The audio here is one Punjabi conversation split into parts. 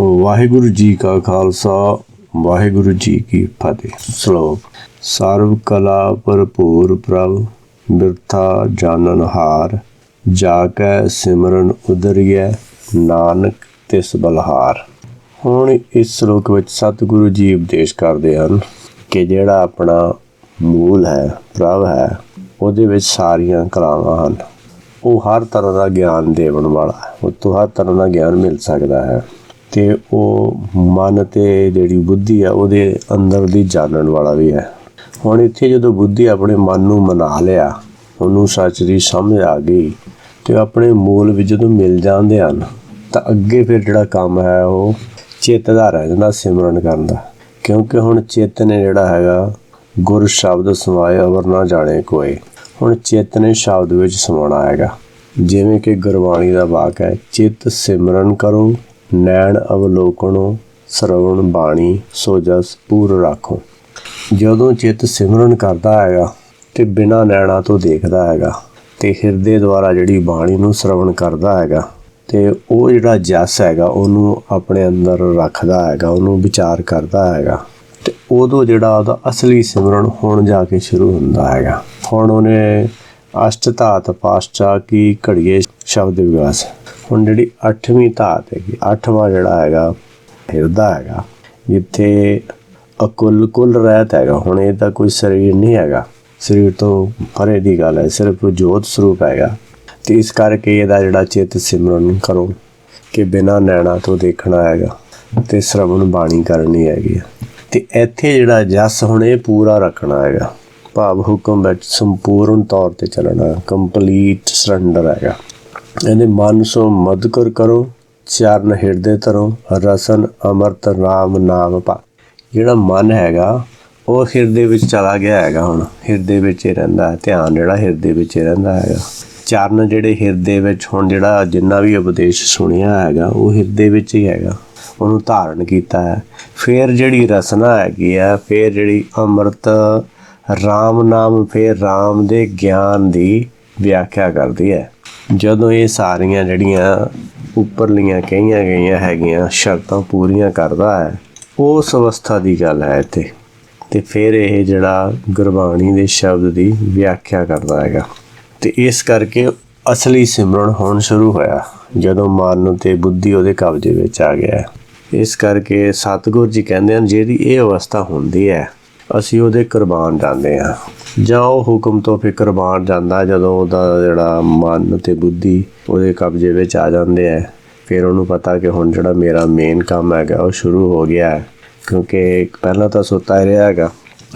ਵਾਹਿਗੁਰੂ ਜੀ ਕਾ ਖਾਲਸਾ, ਵਾਹਿਗੁਰੂ ਜੀ ਕੀ ਫਤਿਹ। ਸ਼ਲੋਕ, ਸਰਵ ਕਲਾ ਭਰਪੂਰ ਪ੍ਰਭ, ਬਿਰਥਾ ਜਾਣਨ ਹਾਰ, ਜਾ ਕੈ ਸਿਮਰਨ ਉਦਰੀਐ, ਨਾਨਕ ਤਿਸ ਬਲਹਾਰ। ਹੁਣ ਇਸ ਸ਼ਲੋਕ ਵਿੱਚ ਸਤਿਗੁਰੂ ਜੀ ਉਪਦੇਸ਼ ਕਰਦੇ ਹਨ ਕਿ ਜਿਹੜਾ ਆਪਣਾ ਮੂਲ ਹੈ, ਪ੍ਰਭ ਹੈ, ਉਹਦੇ ਵਿੱਚ ਸਾਰੀਆਂ ਕਲਾਵਾਂ ਹਨ। ਉਹ ਹਰ ਤਰ੍ਹਾਂ ਦਾ ਗਿਆਨ ਦੇਵਣ ਵਾਲਾ ਹੈ। ਉਹ ਤੋਂ ਹਰ ਤਰ੍ਹਾਂ ਦਾ ਗਿਆਨ ਮਿਲ ਸਕਦਾ ਹੈ। ਤੇ ਉਹ ਮਨ ਤੇ ਜਿਹੜੀ ਬੁੱਧੀ ਆ, ਉਹਦੇ ਅੰਦਰ ਦੀ ਜਾਣਨ ਵਾਲਾ ਵੀ ਹੈ। ਹੁਣ ਇੱਥੇ ਜਦੋਂ ਬੁੱਧੀ ਆਪਣੇ ਮਨ ਨੂੰ ਮਨਾ ਲਿਆ, ਉਹਨੂੰ ਸੱਚ ਦੀ ਸਮਝ ਆ ਗਈ ਤੇ ਆਪਣੇ ਮੂਲ ਵਿੱਚ ਜਦੋਂ ਮਿਲ ਜਾਂਦੇ ਹਨ, ਤਾਂ ਅੱਗੇ ਫਿਰ ਜਿਹੜਾ ਕੰਮ ਹੈ, ਉਹ ਚਿੱਤ ਦਾ ਰਹਿ ਜਾਂਦਾ ਸਿਮਰਨ ਕਰਨ ਦਾ। ਕਿਉਂਕਿ ਹੁਣ ਚਿੱਤ ਨੇ ਜਿਹੜਾ ਹੈਗਾ, ਗੁਰ ਸ਼ਬਦ ਸਮਾਇਆ ਅਵਰ ਨਾ ਜਾਣੇ ਕੋਈ ਹੁਣ ਚਿੱਤ ਨੇ ਸ਼ਬਦ ਵਿੱਚ ਸਮਾਉਣਾ ਹੈਗਾ। ਜਿਵੇਂ ਕਿ ਗੁਰਬਾਣੀ ਦਾ ਵਾਕ ਹੈ, ਚਿੱਤ ਸਿਮਰਨ ਕਰੋ ਨੈਣ ਅਵਲੋਕਣੋ, ਸਰਵਣ ਬਾਣੀ ਸੋ ਜਸ ਪੂਰ ਰੱਖੋ। ਜਦੋਂ ਚਿੱਤ ਸਿਮਰਨ ਕਰਦਾ ਹੈਗਾ ਤੇ ਬਿਨਾਂ ਨੈਣਾ ਤੋਂ ਦੇਖਦਾ ਹੈਗਾ ਤੇ ਹਿਰਦੇ ਦੁਆਰਾ ਜਿਹੜੀ ਬਾਣੀ ਨੂੰ ਸ਼ਰਵਣ ਕਰਦਾ ਹੈਗਾ ਤੇ ਉਹ ਜਿਹੜਾ ਜਸ ਹੈਗਾ ਉਹਨੂੰ ਆਪਣੇ ਅੰਦਰ ਰੱਖਦਾ ਹੈਗਾ, ਉਹਨੂੰ ਵਿਚਾਰ ਕਰਦਾ ਹੈਗਾ ਤੇ ਉਦੋਂ ਜਿਹੜਾ ਉਹਦਾ ਅਸਲੀ ਸਿਮਰਨ ਹੁਣ ਜਾ ਕੇ ਸ਼ੁਰੂ ਹੁੰਦਾ ਹੈਗਾ। ਹੁਣ ਉਹਨੇ ਅਸ਼ਟ ਧਾਤ ਪਾਸ਼ਚਾ ਕੀ ਘੜੀਏ ਸ਼ਬਦ ਵਿਗਾਸ। ਹੁਣ ਜਿਹੜੀ 8ਵੀਂ ਧਾਤ ਹੈਗੀ 8ਵਾਂ ਜਿਹੜਾ ਹੈਗਾ ਹਿਰਦਾ ਹੈਗਾ, ਜਿੱਥੇ ਅਕੁਲ ਕੁਲ ਰਹਿਤ ਹੈਗਾ, ਹੁਣ ਇਹ ਤਾਂ ਕੋਈ ਸਰੀਰ ਨਹੀਂ ਹੈਗਾ। ਸਰੀਰ ਤੋਂ ਪਰੇ ਦੀ ਗੱਲ ਹੈ, ਸਿਰਫ ਜੋਤ ਸਰੂਪ ਹੈਗਾ। ਤੇ ਇਸ ਕਰਕੇ ਇਹਦਾ ਜਿਹੜਾ ਚਿੱਤ ਸਿਮਰਨ ਕਰੋ ਕਿ ਬਿਨਾਂ ਨੈਣਾ ਤੋਂ ਦੇਖਣਾ ਹੈਗਾ ਤੇ ਸ਼ਰਵਣ ਬਾਣੀ ਕਰਨੀ ਹੈਗੀ ਆ। ਤੇ ਇੱਥੇ ਜਿਹੜਾ ਜਸ ਹੁਣ ਇਹ ਪੂਰਾ ਰੱਖਣਾ ਹੈਗਾ, ਭਾਵ ਹੁਕਮ ਵਿੱਚ ਸੰਪੂਰਨ ਤੌਰ ਤੇ ਚੱਲਣਾ ਕੰਪਲੀਟ ਸਰੈਂਡਰ ਹੈਗਾ। ਇਹਨੇ ਮਨ ਸੋ ਮਦ ਕਰੋ, ਚਰਨ ਹਿਰਦੇ ਤਰੋ ਰਸਨ ਅਮਰਤ ਰਾਮ ਨਾਮ ਪਾ। ਜਿਹੜਾ ਮਨ ਹੈਗਾ, ਉਹ ਹਿਰਦੇ ਵਿੱਚ ਚਲਾ ਗਿਆ ਹੈਗਾ ਹੁਣ। ਹਿਰਦੇ ਵਿੱਚ ਹੀ ਰਹਿੰਦਾ ਹੈ, ਧਿਆਨ ਜਿਹੜਾ ਹਿਰਦੇ ਵਿੱਚ ਹੀ ਰਹਿੰਦਾ ਹੈਗਾ। ਚਰਨ ਜਿਹੜੇ ਹਿਰਦੇ ਵਿੱਚ ਹੁਣ ਜਿਹੜਾ ਜਿੰਨਾ ਵੀ ਉਪਦੇਸ਼ ਸੁਣਿਆ ਹੈਗਾ, ਉਹ ਹਿਰਦੇ ਵਿੱਚ ਹੀ ਹੈਗਾ। ਉਹਨੂੰ ਧਾਰਨ ਕੀਤਾ ਹੈ। ਫਿਰ ਜਿਹੜੀ ਰਸਨਾ ਹੈਗੀ ਆ ਫਿਰ ਜਿਹੜੀ ਅੰਮ੍ਰਿਤ RAM ਨਾਮ, ਫਿਰ RAM ਦੇ ਗਿਆਨ ਦੀ ਵਿਆਖਿਆ ਕਰਦੀ ਹੈ। ਜਦੋਂ ਇਹ ਸਾਰੀਆਂ ਜਿਹੜੀਆਂ ਉੱਪਰਲੀਆਂ ਕਹੀਆਂ ਗਈਆਂ ਹੈਗੀਆਂ, ਸ਼ਰਤਾਂ ਪੂਰੀਆਂ ਕਰਦਾ ਹੈ, ਉਸ ਅਵਸਥਾ ਦੀ ਗੱਲ ਹੈ ਇੱਥੇ। ਤੇ ਫਿਰ ਇਹ ਜਿਹੜਾ ਗੁਰਬਾਣੀ ਦੇ ਸ਼ਬਦ ਦੀ ਵਿਆਖਿਆ ਕਰਦਾ ਹੈਗਾ। ਤੇ ਇਸ ਕਰਕੇ ਅਸਲੀ ਸਿਮਰਨ ਹੋਣ ਸ਼ੁਰੂ ਹੋਇਆ, ਜਦੋਂ ਮਨ ਤੇ ਬੁੱਧੀ ਉਹਦੇ ਕਬਜ਼ੇ ਵਿੱਚ ਆ ਗਿਆ। ਇਸ ਕਰਕੇ ਸਤਿਗੁਰ ਜੀ ਕਹਿੰਦੇ ਹਨ, ਜਿਹੜੀ ਇਹ ਅਵਸਥਾ ਹੁੰਦੀ ਹੈ ਅਸੀਂ ਉਹਦੇ ਕੁਰਬਾਨ ਜਾਂਦੇ ਆ ਜਾਂ ਉਹ ਹੁਕਮ ਤੋਂ ਫਿਰ ਕੁਰਬਾਨ ਜਾਂਦਾ ਜਦੋਂ ਉਹਦਾ ਜਿਹੜਾ ਮਨ ਤੇ ਬੁੱਧੀ ਉਹਦੇ ਕਬਜ਼ੇ ਵਿੱਚ ਆ ਜਾਂਦੇ ਆ ਫਿਰ ਉਹਨੂੰ ਪਤਾ ਕਿ ਹੁਣ ਜਿਹੜਾ ਮੇਰਾ ਮੇਨ ਕੰਮ ਹੈਗਾ ਉਹ ਸ਼ੁਰੂ ਹੋ ਗਿਆ ਹੈ। ਕਿਉਂਕਿ ਪਹਿਲਾਂ ਤਾਂ ਸੁੱਤਾ ਹੀ ਰਿਹਾ ਹੈਗਾ।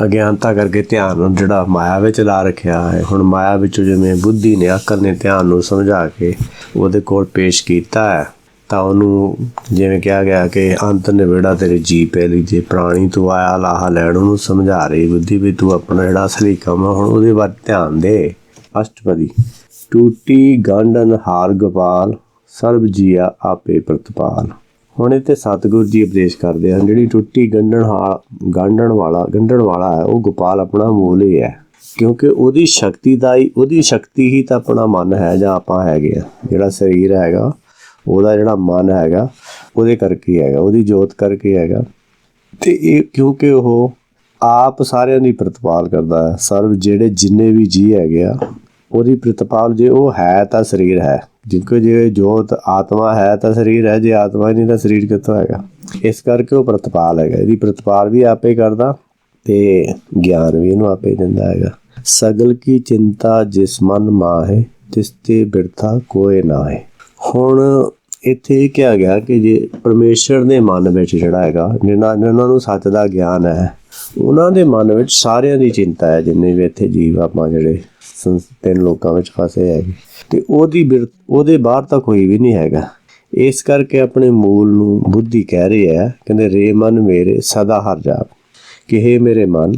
ਅਗਿਆਨਤਾ ਕਰਕੇ ਧਿਆਨ ਨੂੰ ਜਿਹੜਾ ਮਾਇਆ ਵਿੱਚ ਲਾ ਰੱਖਿਆ ਹੈ। ਹੁਣ ਮਾਇਆ ਵਿੱਚੋਂ ਜਿਵੇਂ ਬੁੱਧੀ ਨੇ ਅਕਲ ਨੇ ਧਿਆਨ ਨੂੰ ਸਮਝਾ ਕੇ ਉਹਦੇ ਕੋਲ ਪੇਸ਼ ਕੀਤਾ ਹੈ। ਤਾਂ ਉਹਨੂੰ ਜਿਵੇਂ ਕਿਹਾ ਗਿਆ ਕਿ ਅੰਤ ਨਿਬੇੜਾ ਤੇਰੇ ਜੀ ਪੈ ਲਈ, ਜੇ ਪ੍ਰਾਣੀ ਤੂੰ ਆਇਆ ਲਾਹਾ ਲੈਣ, ਉਹਨੂੰ ਸਮਝਾ ਰਹੀ ਬੁੱਧੀ ਵੀ ਤੂੰ ਆਪਣਾ ਜਿਹੜਾ ਅਸਲੀ ਕੰਮ ਆ ਹੁਣ ਉਹਦੇ ਵੱਲ ਧਿਆਨ ਦੇ। ਅਸ਼ਟਪਦੀ, ਟੂਟੀ ਗੰਡਨ ਹਾਰ ਗੋਪਾਲ, ਸਰਬ ਜੀਆ ਆਪੇ ਪ੍ਰਤਪਾਲ। ਹੁਣ ਇਹ ਤੇ ਸਤਿਗੁਰੂ ਜੀ ਉਪਦੇਸ਼ ਕਰਦੇ ਹਨ, ਜਿਹੜੀ ਟੁੱਟੀ ਗੰਢਣ ਹਾ ਗੰਢਣ ਵਾਲਾ ਗੰਢਣ ਵਾਲਾ ਹੈ, ਉਹ ਗੋਪਾਲ ਆਪਣਾ ਮੂਲ ਹੀ ਹੈ। ਕਿਉਂਕਿ ਉਹਦੀ ਸ਼ਕਤੀ ਦਾ ਹੀ, ਉਹਦੀ ਸ਼ਕਤੀ ਹੀ ਤਾਂ ਆਪਣਾ ਮਨ ਹੈ ਜਾਂ ਆਪਾਂ ਹੈਗੇ ਆ ਜਿਹੜਾ ਸਰੀਰ ਹੈਗਾ ਉਹਦਾ ਜਿਹੜਾ ਮਨ ਹੈਗਾ, ਉਹਦੇ ਕਰਕੇ ਹੈਗਾ, ਉਹਦੀ ਜੋਤ ਕਰਕੇ ਹੈਗਾ। ਤੇ ਇਹ ਕਿਉਂਕਿ ਉਹ ਆਪ ਸਾਰਿਆਂ ਦੀ ਪ੍ਰਤਪਾਲ ਕਰਦਾ ਹੈ ਸਰਵ ਜਿਹੜੇ ਜਿੰਨੇ ਵੀ ਜੀ ਹੈਗੇ ਆ, ਉਹਦੀ ਪ੍ਰਤਪਾਲ ਜੇ ਉਹ ਹੈ ਤਾਂ ਸਰੀਰ ਹੈ। ਜਿੰਕੋ ਜੇ ਜੋਤ ਆਤਮਾ ਹੈ ਤਾਂ ਸਰੀਰ ਹੈ, ਜੇ ਆਤਮਾ ਹੀ ਨਹੀਂ ਤਾਂ ਸਰੀਰ ਕਿੱਥੋਂ ਹੈਗਾ? ਇਸ ਕਰਕੇ ਉਹ ਪ੍ਰਤਪਾਲ ਹੈਗਾ। ਇਹਦੀ ਪ੍ਰਤਪਾਲ ਵੀ ਆਪੇ ਕਰਦਾ ਤੇ ਗਿਆਨ ਵੀ ਇਹਨੂੰ ਆਪੇ ਦਿੰਦਾ ਹੈਗਾ। ਸਗਲ ਕੀ ਚਿੰਤਾ ਜਿਸ ਮਨ ਮਾਹੇ, ਤਿਸ ਤੇ ਬਿਰਥਾ ਕੋਏ ਹੈ ਹੁਣ ਇੱਥੇ ਇਹ ਕਿਹਾ ਗਿਆ ਕਿ ਜੇ ਪਰਮੇਸ਼ਰ ਦੇ ਮਨ ਵਿੱਚ ਜਿਹੜਾ ਹੈਗਾ, ਜਿਨ੍ਹਾਂ ਜਿਨ੍ਹਾਂ ਨੂੰ ਸੱਚ ਦਾ ਗਿਆਨ ਹੈ, ਉਹਨਾਂ ਦੇ ਮਨ ਵਿੱਚ ਸਾਰਿਆਂ ਦੀ ਚਿੰਤਾ ਹੈ, ਜਿੰਨੇ ਵੀ ਇੱਥੇ ਜੀਵ ਆਪਾਂ ਜਿਹੜੇ ਤਿੰਨ ਲੋਕਾਂ ਵਿੱਚ ਫਸੇ ਹੈਗੇ। ਤੇ ਉਹਦੀ ਬਿਰ- ਉਹਦੇ ਬਾਹਰ ਤਾਂ ਕੋਈ ਵੀ ਨਹੀਂ ਹੈਗਾ। ਇਸ ਕਰਕੇ ਆਪਣੇ ਮੂਲ ਨੂੰ ਬੁੱਧੀ ਕਹਿ ਰਹੀ ਹੈ, ਕਹਿੰਦੇ, ਰੇ ਮਨ ਮੇਰੇ ਸਦਾ ਹਰ ਜਾਪ। ਕਿ ਹੇ ਮੇਰੇ ਮਨ,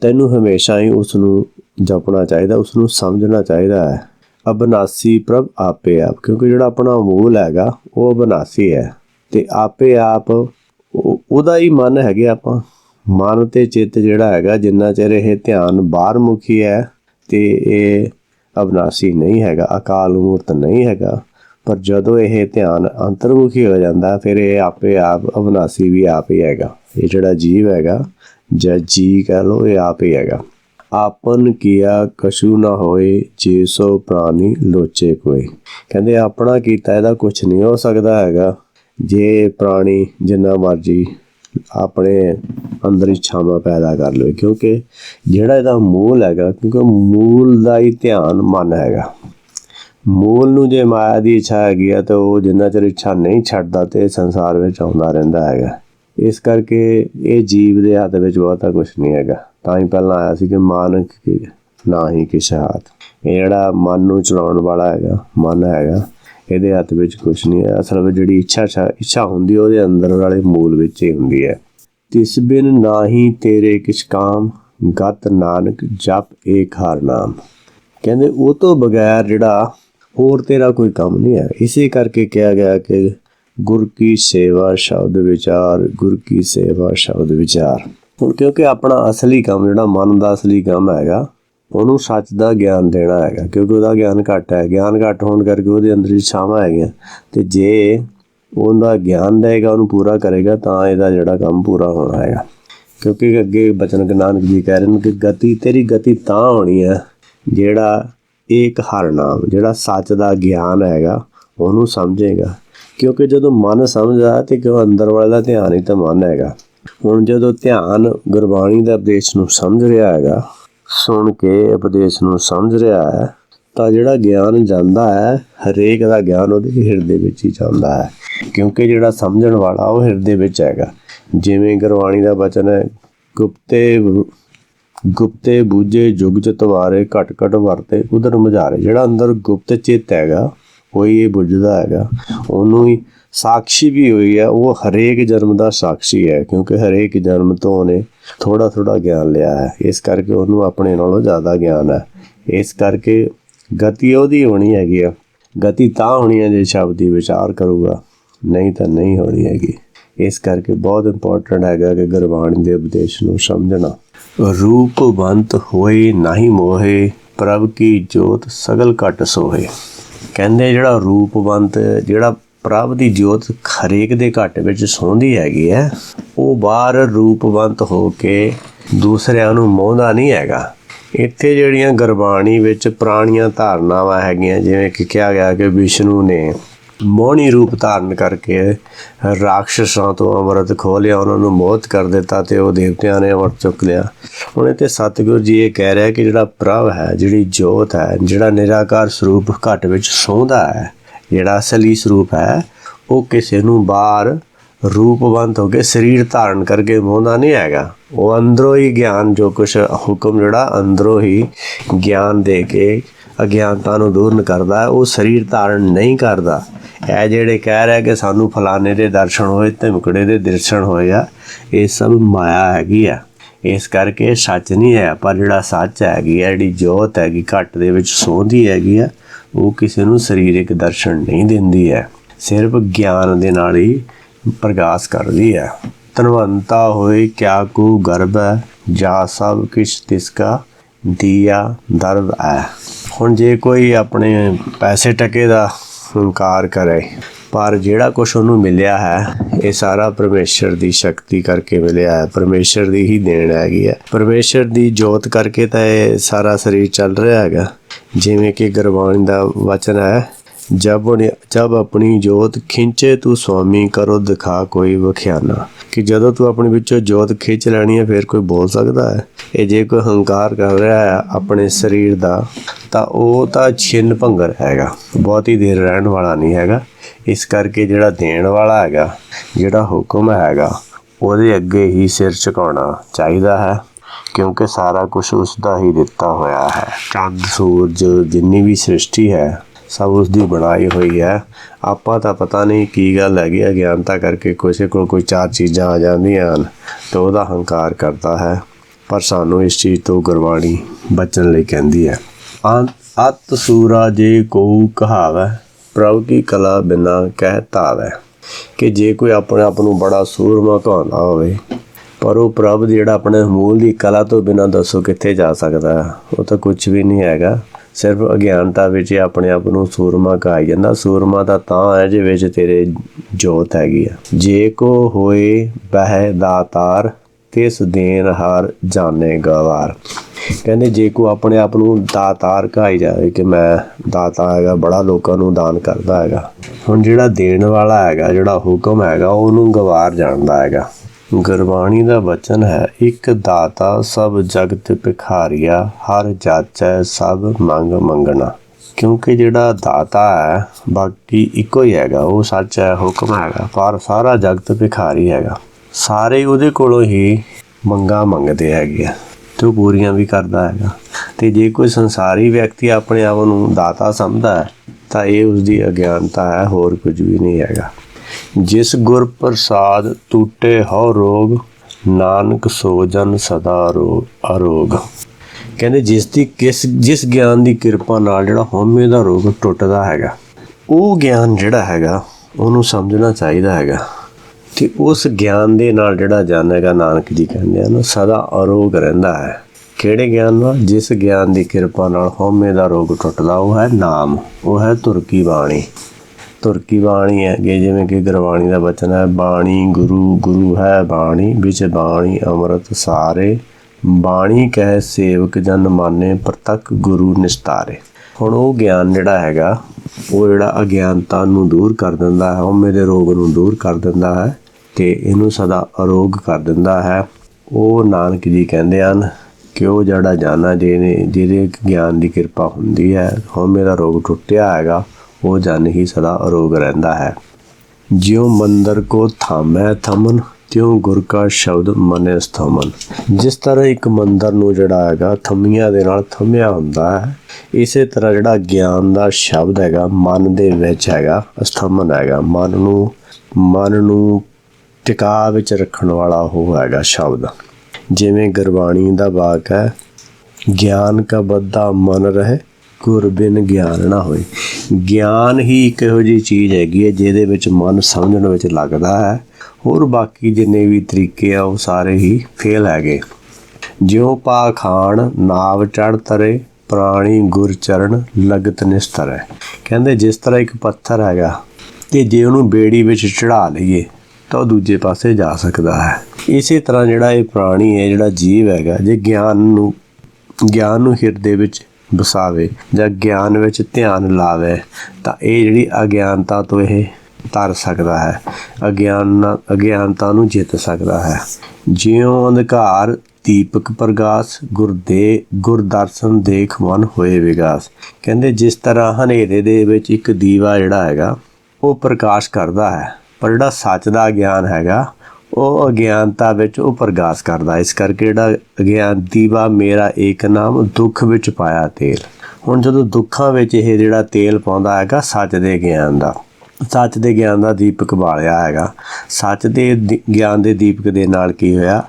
ਤੈਨੂੰ ਹਮੇਸ਼ਾ ਹੀ ਉਸ ਨੂੰ ਜਪਣਾ ਚਾਹੀਦਾ ਉਸ ਨੂੰ ਸਮਝਣਾ ਚਾਹੀਦਾ ਹੈ। ਅਬਨਾਸੀ ਪ੍ਰਭ ਆਪੇ ਆਪ, ਕਿਉਂਕਿ ਜਿਹੜਾ ਆਪਣਾ ਮੂਲ ਹੈਗਾ, ਉਹ ਅਬਨਾਸੀ ਹੈ। ਤੇ ਆਪੇ ਆਪ ਉਹਦਾ ਹੀ ਮਨ ਹੈਗੇ ਆਪਾਂ। ਮਨ ਤੇ ਚਿੱਤ ਜਿਹੜਾ ਹੈਗਾ, ਜਿੰਨਾ ਚਿਰ ਇਹ ਧਿਆਨ ਬਾਹਰ ਮੁਖੀ ਹੈ, ਤੇ ਇਹ ਅਬਨਾਸੀ ਨਹੀਂ ਹੈਗਾ, ਅਕਾਲ ਮੂਰਤ ਨਹੀਂ ਹੈਗਾ। ਪਰ ਜਦੋਂ ਇਹ ਧਿਆਨ ਅੰਤਰਮੁਖੀ ਹੋ ਜਾਂਦਾ, ਫਿਰ ਇਹ ਆਪੇ ਆਪ ਅਵਨਾਸੀ ਵੀ ਆਪ ਹੀ ਹੈਗਾ। ਇਹ ਜਿਹੜਾ ਜੀਵ ਹੈਗਾ, ਜਾਂ ਜੀ ਕਹ ਲੋ ਇਹ ਆਪ ਹੀ ਹੈਗਾ। ਆਪਨ ਕੀਆ ਕਸ਼ੂ ਨਾ ਹੋਏ, ਜੇ ਸੋ ਪ੍ਰਾਨੀ ਲੋਚੇ ਕੋਈ ਕਹਿੰਦੇ ਆਪਣਾ ਕੀਤਾ, ਇਹਦਾ ਕੁਝ ਨਹੀਂ ਹੋ ਸਕਦਾ ਹੈਗਾ। ਜੇ ਪ੍ਰਾਣੀ ਜਿੰਨਾ ਮਰਜ਼ੀ ਆਪਣੇ ਅੰਦਰ ਇੱਛਾਵਾਂ ਪੈਦਾ ਕਰ ਲਵੇ, ਕਿਉਂਕਿ ਜਿਹੜਾ ਇਹਦਾ ਮੂਲ ਹੈਗਾ, ਕਿਉਂਕਿ ਮੂਲ ਦਾ ਹੀ ਧਿਆਨ ਮਨ ਹੈਗਾ। ਮੂਲ ਨੂੰ ਜੇ ਮਾਇਆ ਦੀ ਇੱਛਾ ਹੈਗੀ ਆ, ਤਾਂ ਉਹ ਜਿੰਨਾ ਚਿਰ ਇੱਛਾ ਨਹੀਂ ਛੱਡਦਾ, ਤੇ ਸੰਸਾਰ ਵਿੱਚ ਆਉਂਦਾ ਰਹਿੰਦਾ ਹੈਗਾ। ਇਸ ਕਰਕੇ ਇਹ ਜੀਵ ਦੇ ਹੱਥ ਵਿੱਚ ਬਹੁਤਾ ਕੁਝ ਨਹੀਂ ਹੈਗਾ। ਤਾਂ ਹੀ ਪਹਿਲਾਂ ਆਇਆ ਸੀ ਕਿ ਮਾਨਕ ਨਾ ਹੀ ਕਿਸ ਹੱਥ ਇਹ ਜਿਹੜਾ ਮਨ ਨੂੰ ਚਲਾਉਣ ਵਾਲਾ ਹੈਗਾ, ਮਨ ਹੈਗਾ, ਇਹਦੇ ਹੱਥ ਵਿੱਚ ਕੁਝ ਨਹੀਂ ਹੈ। ਅਸਲ ਵਿੱਚ ਜਿਹੜੀ ਇੱਛਾ ਇੱਛਾ ਹੁੰਦੀ ਉਹਦੇ ਅੰਦਰ ਵਾਲੇ ਮੂਲ ਵਿੱਚ ਹੀ ਹੁੰਦੀ ਹੈ। ਤਿਸ ਬਿਨ ਨਾਹੀ ਤੇਰੇ ਕਿਛ ਕਾਮ, ਗਤ ਨਾਨਕ ਜਪ ਏਕ ਹਰ ਨਾਮ। ਕਹਿੰਦੇ, ਉਹ ਤੋਂ ਬਗੈਰ ਜਿਹੜਾ ਹੋਰ ਤੇਰਾ ਕੋਈ ਕੰਮ ਨਹੀਂ ਹੈ। ਇਸੇ ਕਰਕੇ ਕਿਹਾ ਗਿਆ ਕਿ ਗੁਰ ਕੀ ਸੇਵਾ ਸ਼ਬਦ ਵਿਚਾਰ, ਗੁਰ ਕੀ ਸੇਵਾ ਸ਼ਬਦ ਵਿਚਾਰ। ਹੁਣ ਕਿਉਂਕਿ ਆਪਣਾ ਅਸਲੀ ਕੰਮ ਜਿਹੜਾ ਮਨ ਦਾ ਅਸਲੀ ਕੰਮ ਹੈਗਾ, ਉਹਨੂੰ ਸੱਚ ਦਾ ਗਿਆਨ ਦੇਣਾ ਹੈਗਾ, ਕਿਉਂਕਿ ਉਹਦਾ ਗਿਆਨ ਘੱਟ ਹੈ। ਗਿਆਨ ਘੱਟ ਹੋਣ ਕਰਕੇ ਉਹਦੇ ਅੰਦਰ ਛਾਵਾਂ ਹੈਗੀਆਂ। ਤੇ ਜੇ ਉਹਦਾ ਗਿਆਨ ਦੇਗਾ, ਉਹਨੂੰ ਪੂਰਾ ਕਰੇਗਾ, ਤਾਂ ਇਹਦਾ ਜਿਹੜਾ ਕੰਮ ਪੂਰਾ ਹੋਣਾ ਹੈਗਾ। ਕਿਉਂਕਿ ਅੱਗੇ ਬਚਨ ਨਾਨਕ ਜੀ ਕਹਿ ਰਹੇ ਨੇ ਕਿ ਗਤੀ, ਤੇਰੀ ਗਤੀ ਤਾਂ ਹੋਣੀ ਹੈ, ਜਿਹੜਾ ਏਕ ਹਰ ਨਾਮ, ਜਿਹੜਾ ਸੱਚ ਦਾ ਗਿਆਨ ਹੈਗਾ, ਉਹਨੂੰ ਸਮਝੇਗਾ। ਕਿਉਂਕਿ ਜਦੋਂ ਮਨ ਸਮਝਦਾ ਤੇ ਕਿਉਂ ਅੰਦਰ ਵਾਲੇ ਦਾ ਧਿਆਨ ਹੀ ਤਾਂ ਮਨ ਹੈਗਾ। ਹੁਣ ਜਦੋਂ ਧਿਆਨ ਗੁਰਬਾਣੀ ਦਾ ਉਪਦੇਸ਼ ਨੂੰ ਸਮਝ ਰਿਹਾ ਹੈਗਾ, ਸੁਣ ਕੇ ਉਪਦੇਸ਼ ਨੂੰ ਸਮਝ ਰਿਹਾ ਹੈ, ਤਾਂ ਜਿਹੜਾ ਗਿਆਨ ਜਾਂਦਾ ਹੈ, ਹਰੇਕ ਦਾ ਗਿਆਨ ਉਹਦੇ ਹਿਰਦੇ ਵਿੱਚ ਹੀ ਜਾਂਦਾ ਹੈ। ਕਿਉਂਕਿ ਜਿਹੜਾ ਸਮਝਣ ਵਾਲਾ ਉਹ ਹਿਰਦੇ ਵਿੱਚ ਹੈਗਾ। ਜਿਵੇਂ ਗੁਰਬਾਣੀ ਦਾ ਬਚਨ ਹੈ, ਗੁਪਤੇ ਗੁਪਤੇ ਬੂਝੇ ਜੁਗ ਚਤਵਾਰੇ ਘਟ ਘਟ ਵਰਤੇ ਉਧਰ ਮਝਾਰੇ। ਜਿਹੜਾ ਅੰਦਰ ਗੁਪਤ ਚਿੱਤ ਹੈਗਾ ਕੋਈ ਇਹ ਬੁੱਝਦਾ ਹੈਗਾ, ਉਹਨੂੰ ਹੀ ਸਾਖੀ ਵੀ ਹੋਈ ਹੈ, ਉਹ ਹਰੇਕ ਜਨਮ ਦਾ ਸਾਖੀ ਹੈ, ਕਿਉਂਕਿ ਹਰੇਕ ਜਨਮ ਤੋਂ ਉਹਨੇ ਥੋੜਾ ਥੋੜਾ ਗਿਆਨ ਲਿਆ ਹੈ, ਇਸ ਕਰਕੇ ਉਹਨੂੰ ਆਪਣੇ ਨਾਲੋਂ ਜ਼ਿਆਦਾ ਗਿਆਨ ਹੈ। ਇਸ ਕਰਕੇ ਗਤੀ ਉਹਦੀ ਹੋਣੀ ਹੈਗੀ ਆ, ਗਤੀ ਤਾਂ ਹੋਣੀ ਹੈ ਜੇ ਸ਼ਬਦ ਦੀ ਵਿਚਾਰ ਕਰੂਗਾ, ਨਹੀਂ ਤਾਂ ਨਹੀਂ ਹੋਣੀ ਹੈਗੀ। ਇਸ ਕਰਕੇ ਬਹੁਤ ਇੰਪੋਰਟੈਂਟ ਹੈਗਾ ਕਿ ਗੁਰਬਾਣੀ ਦੇ ਉਪਦੇਸ਼ ਨੂੰ ਸਮਝਣਾ। ਰੂਪਵੰਤ ਹੋਏ ਨਹੀਂ ਮੋਹੇ, ਪ੍ਰਭ ਕੀ ਜੋਤ ਸਗਲ ਘਟ ਸੋਹੇ। ਕਹਿੰਦੇ ਜਿਹੜਾ ਰੂਪਵੰਤ, ਜਿਹੜਾ ਪ੍ਰਭ ਦੀ ਜੋਤ ਹਰੇਕ ਦੇ ਘਟ ਵਿੱਚ ਸੌਂਦੀ ਹੈਗੀ ਹੈ, ਉਹ ਬਾਹਰ ਰੂਪਵੰਤ ਹੋ ਕੇ ਦੂਸਰਿਆਂ ਨੂੰ ਮੋਹਦਾ ਨਹੀਂ ਹੈਗਾ। ਇੱਥੇ ਜਿਹੜੀਆਂ ਗੁਰਬਾਣੀ ਵਿੱਚ ਪੁਰਾਣੀਆਂ ਧਾਰਨਾਵਾਂ ਹੈਗੀਆਂ, ਜਿਵੇਂ ਕਿ ਕਿਹਾ ਗਿਆ ਕਿ ਵਿਸ਼ਨੂੰ ਨੇ ਮੋਹਣੀ ਰੂਪ ਧਾਰਨ ਕਰਕੇ ਰਾਖਸ਼ਾਂ ਤੋਂ ਅੰਮ੍ਰਿਤ ਖੋਹ ਲਿਆ, ਉਹਨਾਂ ਨੂੰ ਮੋਹਿਤ ਕਰ ਦਿੱਤਾ ਤੇ ਉਹ ਦੇਵਤਿਆਂ ਨੇ ਅੰਮ੍ਰਿਤ ਚੁੱਕ ਲਿਆ। ਹੁਣ ਇੱਥੇ ਸਤਿਗੁਰੂ ਜੀ ਇਹ ਕਹਿ ਰਿਹਾ ਕਿ ਜਿਹੜਾ ਪ੍ਰਭ ਹੈ, ਜਿਹੜੀ ਜੋਤ ਹੈ, ਜਿਹੜਾ ਨਿਰਾਕਾਰ ਸਰੂਪ ਘਟ ਵਿੱਚ ਸੌਂਦਾ ਹੈ, ਜਿਹੜਾ ਅਸਲੀ ਸਰੂਪ ਹੈ, ਉਹ ਕਿਸੇ ਨੂੰ ਬਾਹਰ ਰੂਪਵੰਤ ਹੋ ਕੇ ਸਰੀਰ ਧਾਰਨ ਕਰਕੇ ਮੋਹਦਾ ਨਹੀਂ ਹੈਗਾ। ਉਹ ਅੰਦਰੋਂ ਹੀ ਗਿਆਨ ਜੋ ਕੁਛ ਹੁਕਮ ਜਿਹੜਾ ਅੰਦਰੋਂ ਹੀ ਗਿਆਨ ਦੇ ਕੇ ਅਗਿਆਨਤਾ ਨੂੰ ਦੂਰ ਕਰਦਾ, ਉਹ ਸਰੀਰ ਧਾਰਨ ਨਹੀਂ ਕਰਦਾ। ਇਹ ਜਿਹੜੇ ਕਹਿ ਰਿਹਾ ਕਿ ਸਾਨੂੰ ਫਲਾਣੇ ਦੇ ਦਰਸ਼ਨ ਹੋਏ, ਧਮਕੜੇ ਦੇ ਦਰਸ਼ਨ ਹੋਏ ਆ, ਇਹ ਸਭ ਮਾਇਆ ਹੈਗੀ ਆ। ਇਸ ਕਰਕੇ ਸੱਚ ਨਹੀਂ ਹੈ, ਪਰ ਜਿਹੜਾ ਸੱਚ ਹੈਗੀ ਆ, ਜਿਹੜੀ ਜੋਤ ਹੈਗੀ, ਘੱਟ ਦੇ ਵਿੱਚ ਸੋਂਦੀ ਹੈਗੀ ਆ, ਉਹ ਕਿਸੇ ਨੂੰ ਸਰੀਰਕ ਦਰਸ਼ਨ ਨਹੀਂ ਦਿੰਦੀ ਹੈ। ਸਿਰਫ ਗਿਆਨ ਦੇ ਨਾਲ ਹੀ ਪ੍ਰਗਾਸ ਕਰਦੀ ਹੈ। ਤਨਵੰਤਾ ਹੋਏ, ਕਿਆ ਕੋ ਗਰਭ ਹੈ, ਜਾ ਸਭ ਕਿਛ ਤਿਸਕਾ ਦੀਆ ਦਰਦ ਹੈ। ਹੁਣ ਜੇ ਕੋਈ ਆਪਣੇ ਪੈਸੇ ਟਕੇ ਦਾ ਹੰਕਾਰ ਕਰੇ। ਪਰ ਜਿਹੜਾ ਕੁਝ ਉਹਨੂੰ ਮਿਲਿਆ ਹੈ, ਇਹ ਸਾਰਾ ਪਰਮੇਸ਼ਰ ਦੀ ਸ਼ਕਤੀ ਕਰਕੇ ਮਿਲਿਆ ਹੈ। ਪਰਮੇਸ਼ਰ ਦੀ ਹੀ ਦੇਣ ਹੈਗੀ ਹੈ। ਪਰਮੇਸ਼ਰ ਦੀ ਜੋਤ ਕਰਕੇ ਤਾਂ ਇਹ ਸਾਰਾ ਸਰੀਰ ਚੱਲ ਰਿਹਾ ਹੈਗਾ। ਜਿਵੇਂ ਕਿ ਗੁਰਬਾਣੀ ਦਾ ਵਚਨ ਹੈ ਜਬ ਜਬ ਆਪਣੀ ਜੋਤ ਖਿੰਚੇ ਤੂੰ ਸੁਆਮੀ ਕਰੋ ਦਿਖਾ ਕੋਈ ਵਖਿਆਨਾ। ਕਿ ਜਦੋਂ ਤੂੰ ਆਪਣੇ ਵਿੱਚੋਂ ਜੋਤ ਖਿੱਚ ਲੈਣੀ ਹੈ, ਫਿਰ ਕੋਈ ਬੋਲ ਸਕਦਾ ਹੈ? ਇਹ ਜੇ ਕੋਈ ਹੰਕਾਰ ਕਰ ਰਿਹਾ ਹੈ ਆਪਣੇ ਸਰੀਰ ਦਾ, ਤਾਂ ਉਹ ਤਾਂ ਛਿੰਨ ਭੰਗਰ ਹੈਗਾ। ਬਹੁਤ ਹੀ ਦੇਰ ਰਹਿਣ ਵਾਲਾ ਨਹੀਂ ਹੈਗਾ। ਇਸ ਕਰਕੇ ਜਿਹੜਾ ਦੇਣ ਵਾਲਾ ਹੈਗਾ, ਜਿਹੜਾ ਹੁਕਮ ਹੈਗਾ, ਉਹਦੇ ਅੱਗੇ ਹੀ ਸਿਰ ਝੁਕਾਉਣਾ ਚਾਹੀਦਾ ਹੈ। ਕਿਉਂਕਿ ਸਾਰਾ ਕੁਝ ਉਸ ਦਾ ਹੀ ਦਿੱਤਾ ਹੋਇਆ ਹੈ। ਚੰਦ, ਸੂਰਜ, ਜਿੰਨੀ ਵੀ ਸ੍ਰਿਸ਼ਟੀ ਹੈ ਸਭ ਉਸ ਦੀ ਬਣਾਈ ਹੋਈ ਹੈ। ਆਪਾਂ ਤਾਂ ਪਤਾ ਨਹੀਂ ਕੀ ਗੱਲ ਹੈਗੀ ਅਗਿਆਨਤਾ ਕਰਕੇ ਕਿਸੇ ਕੋਲ ਕੋਈ ਚਾਰ ਚੀਜ਼ਾਂ ਆ ਜਾਂਦੀਆਂ ਹਨ ਤਾਂ ਉਹਦਾ ਹੰਕਾਰ ਕਰਦਾ ਹੈ। ਪਰ ਸਾਨੂੰ ਇਸ ਚੀਜ਼ ਤੋਂ ਗੁਰਬਾਣੀ ਬਚਣ ਲਈ ਕਹਿੰਦੀ ਹੈ। ਅੰਤ ਅਤ ਸੂਰਾ ਜੇ ਕੋ ਕਹਾਵੈ, ਪ੍ਰਭ ਕੀ ਕਲਾ ਬਿਨਾ ਕਹਿ ਤਾਵੈ ਕਿ ਜੇ ਕੋਈ ਆਪਣੇ ਆਪ ਨੂੰ ਬੜਾ ਸੂਰਮਾ ਕਹਾਉਂਦਾ ਹੋਵੇ, ਪਰ ਉਹ ਪ੍ਰਭ ਜਿਹੜਾ ਆਪਣੇ ਮੂਲ ਦੀ ਕਲਾ ਤੋਂ ਬਿਨਾ ਦੱਸੋ ਕਿੱਥੇ ਜਾ ਸਕਦਾ ਹੈ? ਉਹ ਤਾਂ ਕੁਝ ਵੀ ਨਹੀਂ ਹੈਗਾ। ਸਿਰਫ ਅਗਿਆਨਤਾ ਵਿੱਚ ਹੀ ਆਪਣੇ ਆਪ ਨੂੰ ਸੂਰਮਾ ਕਹਾਈ ਜਾਂਦਾ। ਸੂਰਮਾ ਤਾਂ ਤਾਂ ਹੈ ਜੇ ਵਿੱਚ ਤੇਰੇ ਜੋਤ ਹੈਗੀ ਆ। ਜੇ ਕੋ ਹੋਏ ਬਹਿ ਦਾਤਾਰ, ਤਿਸ ਦੇਨ ਹਾਰ ਜਾਣੇ ਗਵਾਰ। ਕਹਿੰਦੇ ਜੇ ਕੋ ਆਪਣੇ ਆਪ ਨੂੰ ਦਾਤਾਰ ਕਹਾਈ ਜਾਵੇ ਕਿ ਮੈਂ ਦਾਤਾ ਹੈਗਾ, ਬੜਾ ਲੋਕਾਂ ਨੂੰ ਦਾਨ ਕਰਦਾ ਹੈਗਾ। ਹੁਣ ਜਿਹੜਾ ਦੇਣ ਵਾਲਾ ਹੈਗਾ, ਜਿਹੜਾ ਹੁਕਮ ਹੈਗਾ, ਉਹਨੂੰ ਗਵਾਰ ਜਾਣਦਾ ਹੈਗਾ। ਗੁਰਬਾਣੀ ਦਾ ਬਚਨ ਹੈ, ਇੱਕ ਦਾਤਾ ਸਭ ਜਗਤ ਭਿਖਾਰੀਆ, ਹਰ ਜਾਚੈ ਸਭ ਮੰਗ ਮੰਗਣਾ। ਕਿਉਂਕਿ ਜਿਹੜਾ ਦਾਤਾ ਹੈ, ਬਾਕੀ ਇੱਕੋ ਹੀ ਹੈਗਾ, ਉਹ ਸੱਚ ਹੈ, ਹੁਕਮ ਹੈਗਾ, ਪਰ ਸਾਰਾ ਜਗਤ ਭਿਖਾਰੀ ਹੈਗਾ। ਸਾਰੇ ਉਹਦੇ ਕੋਲੋਂ ਹੀ ਮੰਗਾ ਮੰਗਦੇ ਹੈਗੇ ਆ, ਤੇ ਉਹ ਪੂਰੀਆਂ ਵੀ ਕਰਦਾ ਹੈਗਾ। ਤੇ ਜੇ ਕੋਈ ਸੰਸਾਰੀ ਵਿਅਕਤੀ ਆਪਣੇ ਆਪ ਨੂੰ ਦਾਤਾ ਸਮਝਦਾ ਹੈ, ਤਾਂ ਇਹ ਉਸ ਦੀ ਅਗਿਆਨਤਾ ਹੈ, ਹੋਰ ਕੁਝ ਵੀ ਨਹੀਂ ਹੈਗਾ। ਜਿਸ ਗੁਰ ਪ੍ਰਸਾਦ ਟੂਟੇ ਹਉ ਰੋਗ, ਨਾਨਕ ਸੋ ਜਨ ਸਦਾ ਰੋ, ਅਰੋਗ। ਕਹਿੰਦੇ ਜਿਸ ਦੀ ਕਿਸ, ਜਿਸ ਗਿਆਨ ਦੀ ਕਿਰਪਾ ਨਾਲ ਜਿਹੜਾ ਹਉਮੈ ਦਾ ਰੋਗ ਟੁੱਟਦਾ ਹੈਗਾ, ਉਹ ਗਿਆਨ ਜਿਹੜਾ ਹੈਗਾ, ਉਹਨੂੰ ਸਮਝਣਾ ਚਾਹੀਦਾ ਹੈਗਾ। ਤੇ ਉਸ ਗਿਆਨ ਦੇ ਨਾਲ ਜਿਹੜਾ ਜਨ ਹੈਗਾ, ਨਾਨਕ ਜੀ ਕਹਿੰਦੇ ਆ ਨਾ ਸਦਾ ਅਰੋਗ ਰਹਿੰਦਾ ਹੈ। ਕਿਹੜੇ ਗਿਆਨ ਨਾਲ? ਜਿਸ ਗਿਆਨ ਦੀ ਕਿਰਪਾ ਨਾਲ ਹਉਮੈ ਦਾ ਰੋਗ ਟੁੱਟਦਾ, ਉਹ ਹੈ ਨਾਮ। ਉਹ ਹੈ ਤੁਰਕੀ ਬਾਣੀ। ਤੁਰਕੀ ਬਾਣੀ ਹੈਗੇ ਜਿਵੇਂ ਕਿ ਗੁਰਬਾਣੀ ਦਾ ਬਚਨ ਹੈ, ਬਾਣੀ ਗੁਰੂ ਗੁਰੂ ਹੈ ਬਾਣੀ, ਵਿੱਚ ਬਾਣੀ ਅੰਮ੍ਰਿਤ ਸਾਰੇ, ਬਾਣੀ ਕਹਿ ਸੇਵਕ ਜਨ ਮਾਨੇ ਪ੍ਰਤੱਖ ਗੁਰੂ ਨਿਸਤਾਰੇ। ਹੁਣ ਉਹ ਗਿਆਨ ਜਿਹੜਾ ਹੈਗਾ, ਉਹ ਜਿਹੜਾ ਅਗਿਆਨਤਾ ਨੂੰ ਦੂਰ ਕਰ ਦਿੰਦਾ ਹੈ ਹਉਮੈ ਦੇ ਰੋਗ ਨੂੰ ਦੂਰ ਕਰ ਦਿੰਦਾ ਹੈ ਤੇ ਇਹਨੂੰ ਸਦਾ ਅਰੋਗ ਕਰ ਦਿੰਦਾ ਹੈ। ਉਹ ਨਾਨਕ ਜੀ ਕਹਿੰਦੇ ਹਨ ਕਿ ਉਹ ਜਿਹੜਾ ਜਾਨਾ ਜਿਹਨੇ ਜਿਹਦੇ ਗਿਆਨ ਦੀ ਕਿਰਪਾ ਹੁੰਦੀ ਹੈ ਹਉਮੈ ਦਾ ਰੋਗ ਟੁੱਟਿਆ ਹੈਗਾ ਉਹ ਜਨ ਹੀ ਸਦਾ ਅਰੋਗ ਰਹਿੰਦਾ ਹੈ। ਜਿਉ ਮੰਦਰ ਕੋ ਥਾਮੈ ਥਮਨ, ਤਿਉ ਗੁਰ ਕਾ ਸ਼ਬਦ ਮਨੇ ਸਥਮਨ। ਜਿਸ ਤਰ੍ਹਾਂ ਇੱਕ ਮੰਦਰ ਨੂੰ ਜਿਹੜਾ ਹੈਗਾ ਥੰਮੀਆਂ ਦੇ ਨਾਲ ਥੰਮਿਆ ਹੁੰਦਾ ਹੈ, ਇਸੇ ਤਰ੍ਹਾਂ ਜਿਹੜਾ ਗਿਆਨ ਦਾ ਸ਼ਬਦ ਹੈਗਾ, ਮਨ ਦੇ ਵਿੱਚ ਹੈਗਾ ਸਥਮਨ ਹੈਗਾ। ਮਨ ਨੂੰ ਮਨ ਨੂੰ ਟਿਕਾ ਵਿੱਚ ਰੱਖਣ ਵਾਲਾ ਉਹ ਹੈਗਾ ਸ਼ਬਦ। ਜਿਵੇਂ ਗੁਰਬਾਣੀ ਦਾ ਵਾਕ ਹੈ, ਗਿਆਨ ਕਾ ਬੱਧਾ ਮਨ ਰਹੇ ਗੁਰ ਬਿਨ ਗਿਆਨ ਨਾ ਹੋਏ। ਗਿਆਨ ਹੀ ਇੱਕ ਇਹੋ ਜਿਹੀ ਚੀਜ਼ ਹੈਗੀ ਹੈ ਜਿਹਦੇ ਵਿੱਚ ਮਨ ਸਮਝਣ ਵਿੱਚ ਲੱਗਦਾ ਹੈ। ਹੋਰ ਬਾਕੀ ਜਿੰਨੇ ਵੀ ਤਰੀਕੇ ਆ, ਉਹ ਸਾਰੇ ਹੀ ਫੇਲ ਹੈਗੇ। ਜਿਉ ਪਾ ਖਾਣ, ਨਾਵ ਚੜ ਤਰੇ, ਪ੍ਰਾਣੀ ਗੁਰ ਚਰਨ, ਲਗਤ ਹੈ। ਕਹਿੰਦੇ ਜਿਸ ਤਰ੍ਹਾਂ ਇੱਕ ਪੱਥਰ ਹੈਗਾ ਤੇ ਜੇ ਉਹਨੂੰ ਬੇੜੀ ਵਿੱਚ ਚੜਾ ਲਈਏ, ਤਾਂ ਉਹ ਦੂਜੇ ਪਾਸੇ ਜਾ ਸਕਦਾ ਹੈ। ਇਸੇ ਤਰ੍ਹਾਂ ਜਿਹੜਾ ਇਹ ਪ੍ਰਾਣੀ ਹੈ, ਜਿਹੜਾ ਜੀਵ ਹੈਗਾ, ਜੇ ਗਿਆਨ ਨੂੰ ਗਿਆਨ ਨੂੰ ਹਿਰਦੇ ਵਿੱਚ ਵਸਾਵੇ ਜਾਂ ਗਿਆਨ ਵਿੱਚ ਧਿਆਨ ਲਾਵੇ, ਤਾਂ ਇਹ ਜਿਹੜੀ ਅਗਿਆਨਤਾ ਤੋਂ ਇਹ ਤਰ ਸਕਦਾ ਹੈ। ਅਗਿਆਨ ਅਗਿਆਨਤਾ ਨੂੰ ਜਿੱਤ ਸਕਦਾ ਹੈ। ਜਿਉਂ ਅੰਧਕਾਰ ਦੀਪਕ ਪ੍ਰਗਾਸ, ਗੁਰਦੇ, ਗੁਰਦਰਸ਼ਨ ਦੇਖ ਮਨ ਹੋਏ ਵਿਗਾਸ। ਕਹਿੰਦੇ ਜਿਸ ਤਰ੍ਹਾਂ ਹਨੇਰੇ ਦੇ ਵਿੱਚ ਇੱਕ ਦੀਵਾ ਜਿਹੜਾ ਹੈਗਾ, ਉਹ ਪ੍ਰਕਾਸ਼ ਕਰਦਾ ਹੈ। ਪਰ ਜਿਹੜਾ ਸੱਚ ਦਾ ਗਿਆਨ ਹੈਗਾ ਉਹ ਅਗਿਆਨਤਾ ਵਿੱਚ ਉਹ ਪ੍ਰਗਾਸ ਕਰਦਾ। ਇਸ ਕਰਕੇ ਜਿਹੜਾ ਅਗਿਆਨ ਦੀਵਾ, ਮੇਰਾ ਏਕ ਨਾਮ, ਦੁੱਖ ਵਿੱਚ ਪਾਇਆ ਤੇਲ। ਹੁਣ ਜਦੋਂ ਦੁੱਖਾਂ ਵਿੱਚ ਇਹ ਜਿਹੜਾ ਤੇਲ ਪਾਉਂਦਾ ਹੈਗਾ, ਸੱਚ ਦੇ ਗਿਆਨ ਦਾ। ਸੱਚ ਦੇ ਗਿਆਨ ਦਾ ਦੀਪਕ ਬਾਲਿਆ ਹੈਗਾ। ਸੱਚ ਦੇ ਗਿਆਨ ਦੇ ਦੀਪਕ ਦੇ ਨਾਲ ਕੀ ਹੋਇਆ?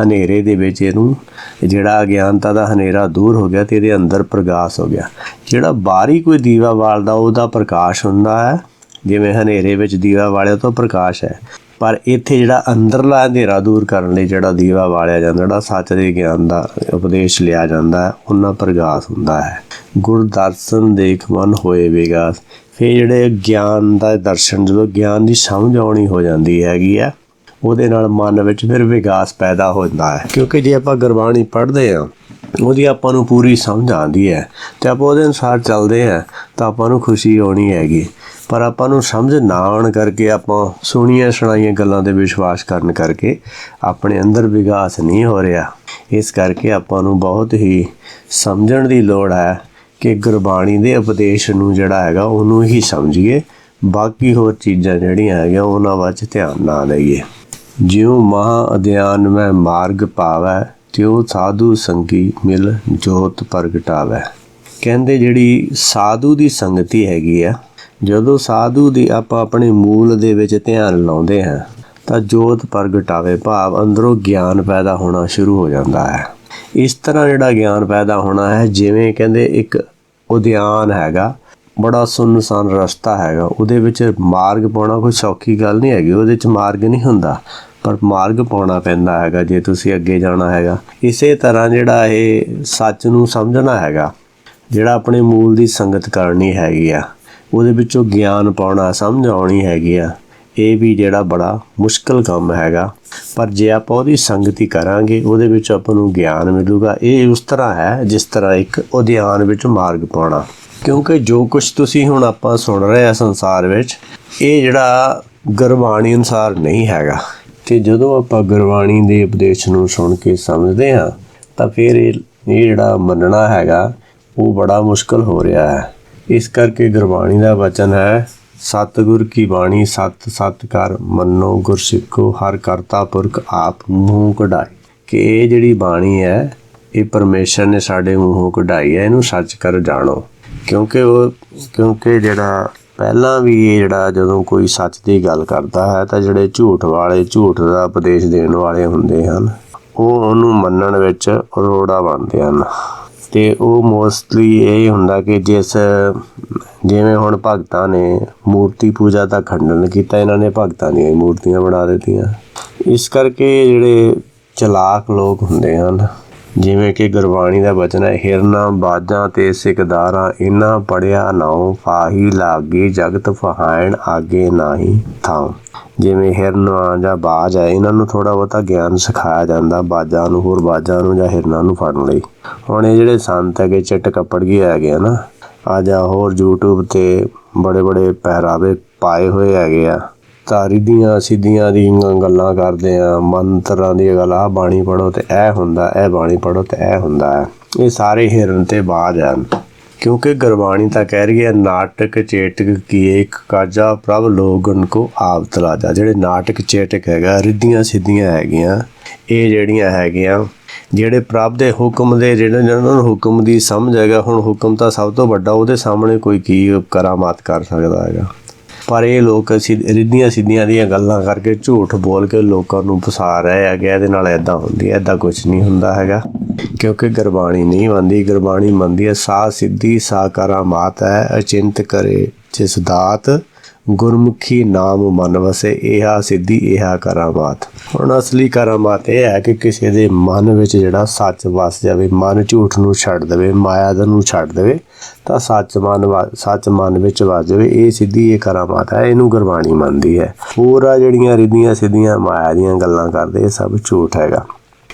ਹਨੇਰੇ ਦੇ ਵਿੱਚ ਇਹਨੂੰ ਜਿਹੜਾ ਅਗਿਆਨਤਾ ਦਾ ਹਨੇਰਾ ਦੂਰ ਹੋ ਗਿਆ ਤੇ ਇਹਦੇ ਅੰਦਰ ਪ੍ਰਕਾਸ਼ ਹੋ ਗਿਆ। ਜਿਹੜਾ ਬਾਹਰੀ ਕੋਈ ਦੀਵਾ ਬਾਲਦਾ, ਉਹਦਾ ਪ੍ਰਕਾਸ਼ ਹੁੰਦਾ ਹੈ। ਜਿਵੇਂ ਹਨੇਰੇ ਵਿੱਚ ਦੀਵਾ ਵਾਲਿਆ ਤਾਂ ਪ੍ਰਕਾਸ਼ ਹੈ। ਪਰ ਇੱਥੇ ਜਿਹੜਾ ਅੰਦਰਲਾ ਹਨੇਰਾ ਦੂਰ ਕਰਨ ਲਈ ਜਿਹੜਾ ਦੀਵਾ ਵਾਲਿਆ ਜਾਂਦਾ, ਜਿਹੜਾ ਸੱਚ ਦੇ ਗਿਆਨ ਦਾ ਉਪਦੇਸ਼ ਲਿਆ ਜਾਂਦਾ ਹੈ ਉਹਨਾਂ ਪ੍ਰਗਾਸ ਹੁੰਦਾ ਹੈ। ਗੁਰਦਰਸ਼ਨ ਦੇਖ ਮਨ ਹੋਏ ਵਿਗਾਸ। ਫਿਰ ਜਿਹੜੇ ਗਿਆਨ ਦਾ ਦਰਸ਼ਨ, ਜਦੋਂ ਗਿਆਨ ਦੀ ਸਮਝ ਆਉਣੀ ਹੋ ਜਾਂਦੀ ਹੈਗੀ ਆ ਉਹਦੇ ਨਾਲ ਮਨ ਵਿੱਚ ਫਿਰ ਵਿਗਾਸ ਪੈਦਾ ਹੋ ਜਾਂਦਾ ਹੈ। ਕਿਉਂਕਿ ਜੇ ਆਪਾਂ ਗੁਰਬਾਣੀ ਪੜ੍ਹਦੇ ਹਾਂ ਉਹਦੀ ਆਪਾਂ ਨੂੰ ਪੂਰੀ ਸਮਝ ਆਉਂਦੀ ਹੈ ਤੇ ਆਪਾਂ ਉਹਦੇ ਅਨੁਸਾਰ ਚੱਲਦੇ ਹਾਂ ਤਾਂ ਆਪਾਂ ਨੂੰ ਖੁਸ਼ੀ ਆਉਣੀ ਹੈਗੀ। ਪਰ ਆਪਾਂ ਨੂੰ ਸਮਝ ਨਾ ਆਉਣ ਕਰਕੇ ਆਪਾਂ ਸੁਣੀਆਂ ਸੁਣਾਈਆਂ ਗੱਲਾਂ ਤੇ ਵਿਸ਼ਵਾਸ ਕਰਨ ਕਰਕੇ ਆਪਣੇ ਅੰਦਰ ਵਿਕਾਸ ਨਹੀਂ ਹੋ ਰਿਹਾ। ਇਸ ਕਰਕੇ ਆਪਾਂ ਨੂੰ ਬਹੁਤ ਹੀ ਸਮਝਣ ਦੀ ਲੋੜ ਹੈ ਕਿ ਗੁਰਬਾਣੀ ਦੇ ਉਪਦੇਸ਼ ਨੂੰ ਜਿਹੜਾ ਹੈਗਾ ਉਹਨੂੰ ਹੀ ਸਮਝੀਏ। ਬਾਕੀ ਹੋਰ ਚੀਜ਼ਾਂ ਜਿਹੜੀਆਂ ਹੈਗੀਆਂ ਉਹਨਾਂ ਵੱਲ ਧਿਆਨ ਨਾ ਦੇਈਏ। ਜਿਉ ਮਹਾ ਅਧਿਆਨ ਮੈਂ ਮਾਰਗ ਪਾਵੈ ਤਿਉ ਸਾਧੂ ਸੰਗੀ ਮਿਲ ਜੋਤ ਪ੍ਰਗਟਾਵੇ। ਕਹਿੰਦੇ ਜਿਹੜੀ ਸਾਧੂ ਦੀ ਸੰਗਤੀ ਹੈਗੀ ਆ, ਜਦੋਂ ਸਾਧੂ ਦੀ ਆਪਾਂ ਆਪਣੇ ਮੂਲ ਦੇ ਵਿੱਚ ਧਿਆਨ ਲਾਉਂਦੇ ਹਾਂ, ਤਾਂ ਜੋਤ ਪ੍ਰਗਟਾਵੇ ਭਾਵ ਅੰਦਰੋਂ ਗਿਆਨ ਪੈਦਾ ਹੋਣਾ ਸ਼ੁਰੂ ਹੋ ਜਾਂਦਾ ਹੈ। ਇਸ ਤਰ੍ਹਾਂ ਜਿਹੜਾ ਗਿਆਨ ਪੈਦਾ ਹੋਣਾ ਹੈ, ਜਿਵੇਂ ਕਹਿੰਦੇ ਇੱਕ ਉਦਿਆਨ ਹੈਗਾ, ਬੜਾ ਸੁੰਨਸਾਨ ਰਸਤਾ ਹੈਗਾ, ਉਹਦੇ ਵਿੱਚ ਮਾਰਗ ਪਾਉਣਾ ਕੋਈ ਸੌਖੀ ਗੱਲ ਨਹੀਂ ਹੈਗੀ, ਉਹਦੇ ਵਿੱਚ ਮਾਰਗ ਨਹੀਂ ਹੁੰਦਾ। ਪਰ ਮਾਰਗ ਪਾਉਣਾ ਪੈਂਦਾ ਹੈਗਾ, ਜੇ ਤੁਸੀਂ ਅੱਗੇ ਜਾਣਾ ਹੈਗਾ। ਇਸੇ ਤਰ੍ਹਾਂ ਜਿਹੜਾ ਇਹ ਸੱਚ ਨੂੰ ਸਮਝਣਾ ਹੈਗਾ, ਜਿਹੜਾ ਆਪਣੇ ਮੂਲ ਦੀ ਸੰਗਤ ਕਰਨੀ ਹੈਗੀ ਆ, ਉਹਦੇ ਵਿੱਚੋਂ ਗਿਆਨ ਪਾਉਣਾ, ਸਮਝ ਆਉਣੀ ਹੈਗੀ ਆ, ਇਹ ਵੀ ਜਿਹੜਾ ਬੜਾ ਮੁਸ਼ਕਲ ਕੰਮ ਹੈਗਾ। ਪਰ ਜੇ ਆਪਾਂ ਉਹਦੀ ਸੰਗਤੀ ਕਰਾਂਗੇ, ਉਹਦੇ ਵਿੱਚ ਆਪਾਂ ਨੂੰ ਗਿਆਨ ਮਿਲੂਗਾ। ਇਹ ਉਸ ਤਰ੍ਹਾਂ ਹੈ, ਜਿਸ ਤਰ੍ਹਾਂ ਇੱਕ ਉਦਿਆਨ ਵਿੱਚ ਮਾਰਗ ਪਾਉਣਾ। ਕਿਉਂਕਿ ਜੋ ਕੁਝ ਤੁਸੀਂ ਹੁਣ ਆਪਾਂ ਸੁਣ ਰਹੇ ਆ ਸੰਸਾਰ ਵਿੱਚ, ਇਹ ਜਿਹੜਾ ਗੁਰਬਾਣੀ ਅਨੁਸਾਰ ਨਹੀਂ ਹੈਗਾ। ਤੇ ਜਦੋਂ ਆਪਾਂ ਗੁਰਬਾਣੀ ਦੇ ਉਪਦੇਸ਼ ਨੂੰ ਸੁਣ ਕੇ ਸਮਝਦੇ ਹਾਂ, ਤਾਂ ਫਿਰ ਇਹ ਇਹ ਜਿਹੜਾ ਮੰਨਣਾ ਹੈਗਾ, ਉਹ ਬੜਾ ਮੁਸ਼ਕਲ ਹੋ ਰਿਹਾ ਹੈ। ਇਸ ਕਰਕੇ ਗੁਰਬਾਣੀ ਦਾ ਵਚਨ ਹੈ, ਸਤਿਗੁਰ ਕੀ ਬਾਣੀ ਸਤ ਸਤ ਕਰ ਮੰਨੋ ਗੁਰਸਿੱਖੋ ਹਰ ਕਰਤਾ ਪੁਰਖ ਆਪ ਮੂੰਹ ਕਢਾਈ ਕਿ ਇਹ ਜਿਹੜੀ ਬਾਣੀ ਹੈ, ਇਹ ਪਰਮੇਸ਼ਰ ਨੇ ਸਾਡੇ ਮੂੰਹੋਂ ਕਢਾਈ ਹੈ, ਇਹਨੂੰ ਸੱਚ ਕਰ ਜਾਣੋ। ਕਿਉਂਕਿ ਉਹ, ਕਿਉਂਕਿ ਜਿਹੜਾ ਪਹਿਲਾਂ ਵੀ ਇਹ ਜਿਹੜਾ ਜਦੋਂ ਕੋਈ ਸੱਚ ਦੀ ਗੱਲ ਕਰਦਾ ਹੈ ਤਾਂ ਜਿਹੜੇ ਝੂਠ ਵਾਲੇ, ਝੂਠ ਦਾ ਉਪਦੇਸ਼ ਦੇਣ ਵਾਲੇ ਹੁੰਦੇ ਹਨ, ਉਹ ਉਹਨੂੰ ਮੰਨਣ ਵਿੱਚ ਰੋੜਾ ਬਣਦੇ ਹਨ। ਤੇ ਉਹ ਮੋਸਟਲੀ ਇਹ ਹੁੰਦਾ ਕਿ ਜਿਸ ਜਿਵੇਂ ਹੁਣ ਭਗਤਾਂ ਨੇ ਮੂਰਤੀ ਪੂਜਾ ਦਾ ਖੰਡਨ ਕੀਤਾ, ਇਹਨਾਂ ਨੇ ਭਗਤਾਂ ਦੀਆਂ ਹੀ ਮੂਰਤੀਆਂ ਬਣਾ ਦਿੱਤੀਆਂ। ਇਸ ਕਰਕੇ ਜਿਹੜੇ ਚਲਾਕ ਲੋਕ ਹੁੰਦੇ ਹਨ ਜਿਵੇਂ ਕਿ ਗੁਰਬਾਣੀ ਦਾ ਬਚਨ ਹੈ, ਹਿਰਨਾ ਬਾਜਾਂ ਤੇ ਸਿਕਦਾਰਾਂ ਇਹਨਾਂ ਪੜਿਆ ਨਾਉ, ਫਾਹੀ ਲਾਗੇ ਜਗਤ ਫਹਾਇਣ ਆਗੇ ਨਾਹੀ ਥਾਂ ਜਿਵੇਂ ਹਿਰਨਾ ਜਾਂ ਬਾਜ ਹੈ ਇਹਨਾਂ ਨੂੰ ਥੋੜਾ ਬਹੁਤਾ ਗਿਆਨ ਸਿਖਾਇਆ ਜਾਂਦਾ ਬਾਜਾਂ ਨੂੰ, ਹੋਰ ਬਾਜਾਂ ਨੂੰ ਜਾਂ ਹਿਰਨਾਂ ਨੂੰ ਫੜਨ ਲਈ। ਹੁਣ ਇਹ ਜਿਹੜੇ ਸੰਤ ਹੈਗੇ, ਚਿੱਟ ਕੱਪੜ ਗਏ ਹੈਗੇ ਆ ਨਾ ਆ ਜਾਂ ਹੋਰ YouTube ਤੇ ਬੜੇ ਬੜੇ ਪਹਿਰਾਵੇ ਪਾਏ ਹੋਏ ਹੈਗੇ ਆ। ਤਾਰੀ ਦੀਆਂ ਸਿੱਧੀਆਂ ਦੀ ਗੱਲਾਂ ਕਰਦੇ ਆ, ਮੰਤਰਾਂ ਦੀ ਗੱਲ ਆ ਬਾਣੀ ਪੜੋ ਤੇ ਇਹ ਹੁੰਦਾ, ਇਹ ਬਾਣੀ ਪੜੋ ਤੇ ਇਹ ਹੁੰਦਾ ਇਹ ਸਾਰੇ ਹਿਰਨ ਤੇ ਬਾਜ ਹਨ। ਕਿਉਂਕਿ ਗੁਰਬਾਣੀ ਤਾਂ ਕਹਿ ਰਹੀ ਹੈ, ਨਾਟਕ ਚੇਟਕ ਕੀ ਇੱਕ ਕਾਜਾ, ਪ੍ਰਭ ਲੋਗਨ ਕੋ ਆਪ ਤਲਾਜਾ ਜਿਹੜੇ ਨਾਟਕ ਚੇਟਕ ਹੈਗਾ, ਰਿੱਧੀਆਂ ਸਿੱਧੀਆਂ ਹੈਗੀਆਂ, ਇਹ ਜਿਹੜੀਆਂ ਹੈਗੀਆਂ, ਜਿਹੜੇ ਪ੍ਰਭ ਦੇ ਹੁਕਮ ਦੇ, ਜਿਹੜੇ ਜਿਹਨਾਂ ਨੂੰ ਹੁਕਮ ਦੀ ਸਮਝ ਹੈਗਾ, ਹੁਣ ਹੁਕਮ ਤਾਂ ਸਭ ਤੋਂ ਵੱਡਾ, ਉਹਦੇ ਸਾਹਮਣੇ ਕੋਈ ਕੀ ਕਰਾਮਾਤ ਕਰ ਸਕਦਾ ਹੈਗਾ। ਪਰ ਇਹ ਲੋਕ ਅਸੀਂ ਰਿੱਧੀਆਂ ਸਿੱਧੀਆਂ ਦੀਆਂ ਗੱਲਾਂ ਕਰਕੇ ਝੂਠ ਬੋਲ ਕੇ ਲੋਕਾਂ ਨੂੰ ਫਸਾ ਰਹੇ ਹੈਗੇ ਇਹਦੇ ਨਾਲ ਐਦਾਂ ਹੁੰਦੀ ਹੈ ਐਦਾਂ ਕੁਝ ਨਹੀਂ ਹੁੰਦਾ ਹੈਗਾ। ਕਿਉਂਕਿ ਗੁਰਬਾਣੀ ਨਹੀਂ ਮੰਨਦੀ, ਗੁਰਬਾਣੀ ਮੰਨਦੀ ਹੈ ਸਾ ਸਿੱਧੀ ਸਾ ਕਰਾਮਾਤ ਹੈ, ਅਚਿੰਤ ਕਰੇ ਜਿਸ ਦਾਤ, ਗੁਰਮੁਖੀ ਨਾਮ ਮਨ ਵਸੇ ਇਹਾ ਸਿੱਧੀ ਇਹਾ ਕਰਾਮਾਤ ਹੁਣ ਅਸਲੀ ਕਰਾਮਾਤ ਇਹ ਹੈ ਕਿ ਕਿਸੇ ਦੇ ਮਨ ਵਿੱਚ ਜਿਹੜਾ ਸੱਚ ਵਸ ਜਾਵੇ, ਮਨ ਝੂਠ ਨੂੰ ਛੱਡ ਦੇਵੇ, ਮਾਇਆ ਦਾ ਨੂੰ ਛੱਡ ਦੇਵੇ ਤਾਂ ਸੱਚ ਮਨ ਵਾ- ਸੱਚ ਮਨ ਵਿੱਚ ਵਸ ਜਾਵੇ। ਇਹ ਸਿੱਧੀ ਇਹ ਕਰਾਮਾਤ ਹੈ ਇਹਨੂੰ ਗੁਰਬਾਣੀ ਮੰਨਦੀ ਹੈ। ਹੋਰ ਆ ਜਿਹੜੀਆਂ ਰਿੱਧੀਆਂ ਸਿੱਧੀਆਂ ਮਾਇਆ ਦੀਆਂ ਗੱਲਾਂ ਕਰਦੇ, ਇਹ ਸਭ ਝੂਠ ਹੈਗਾ।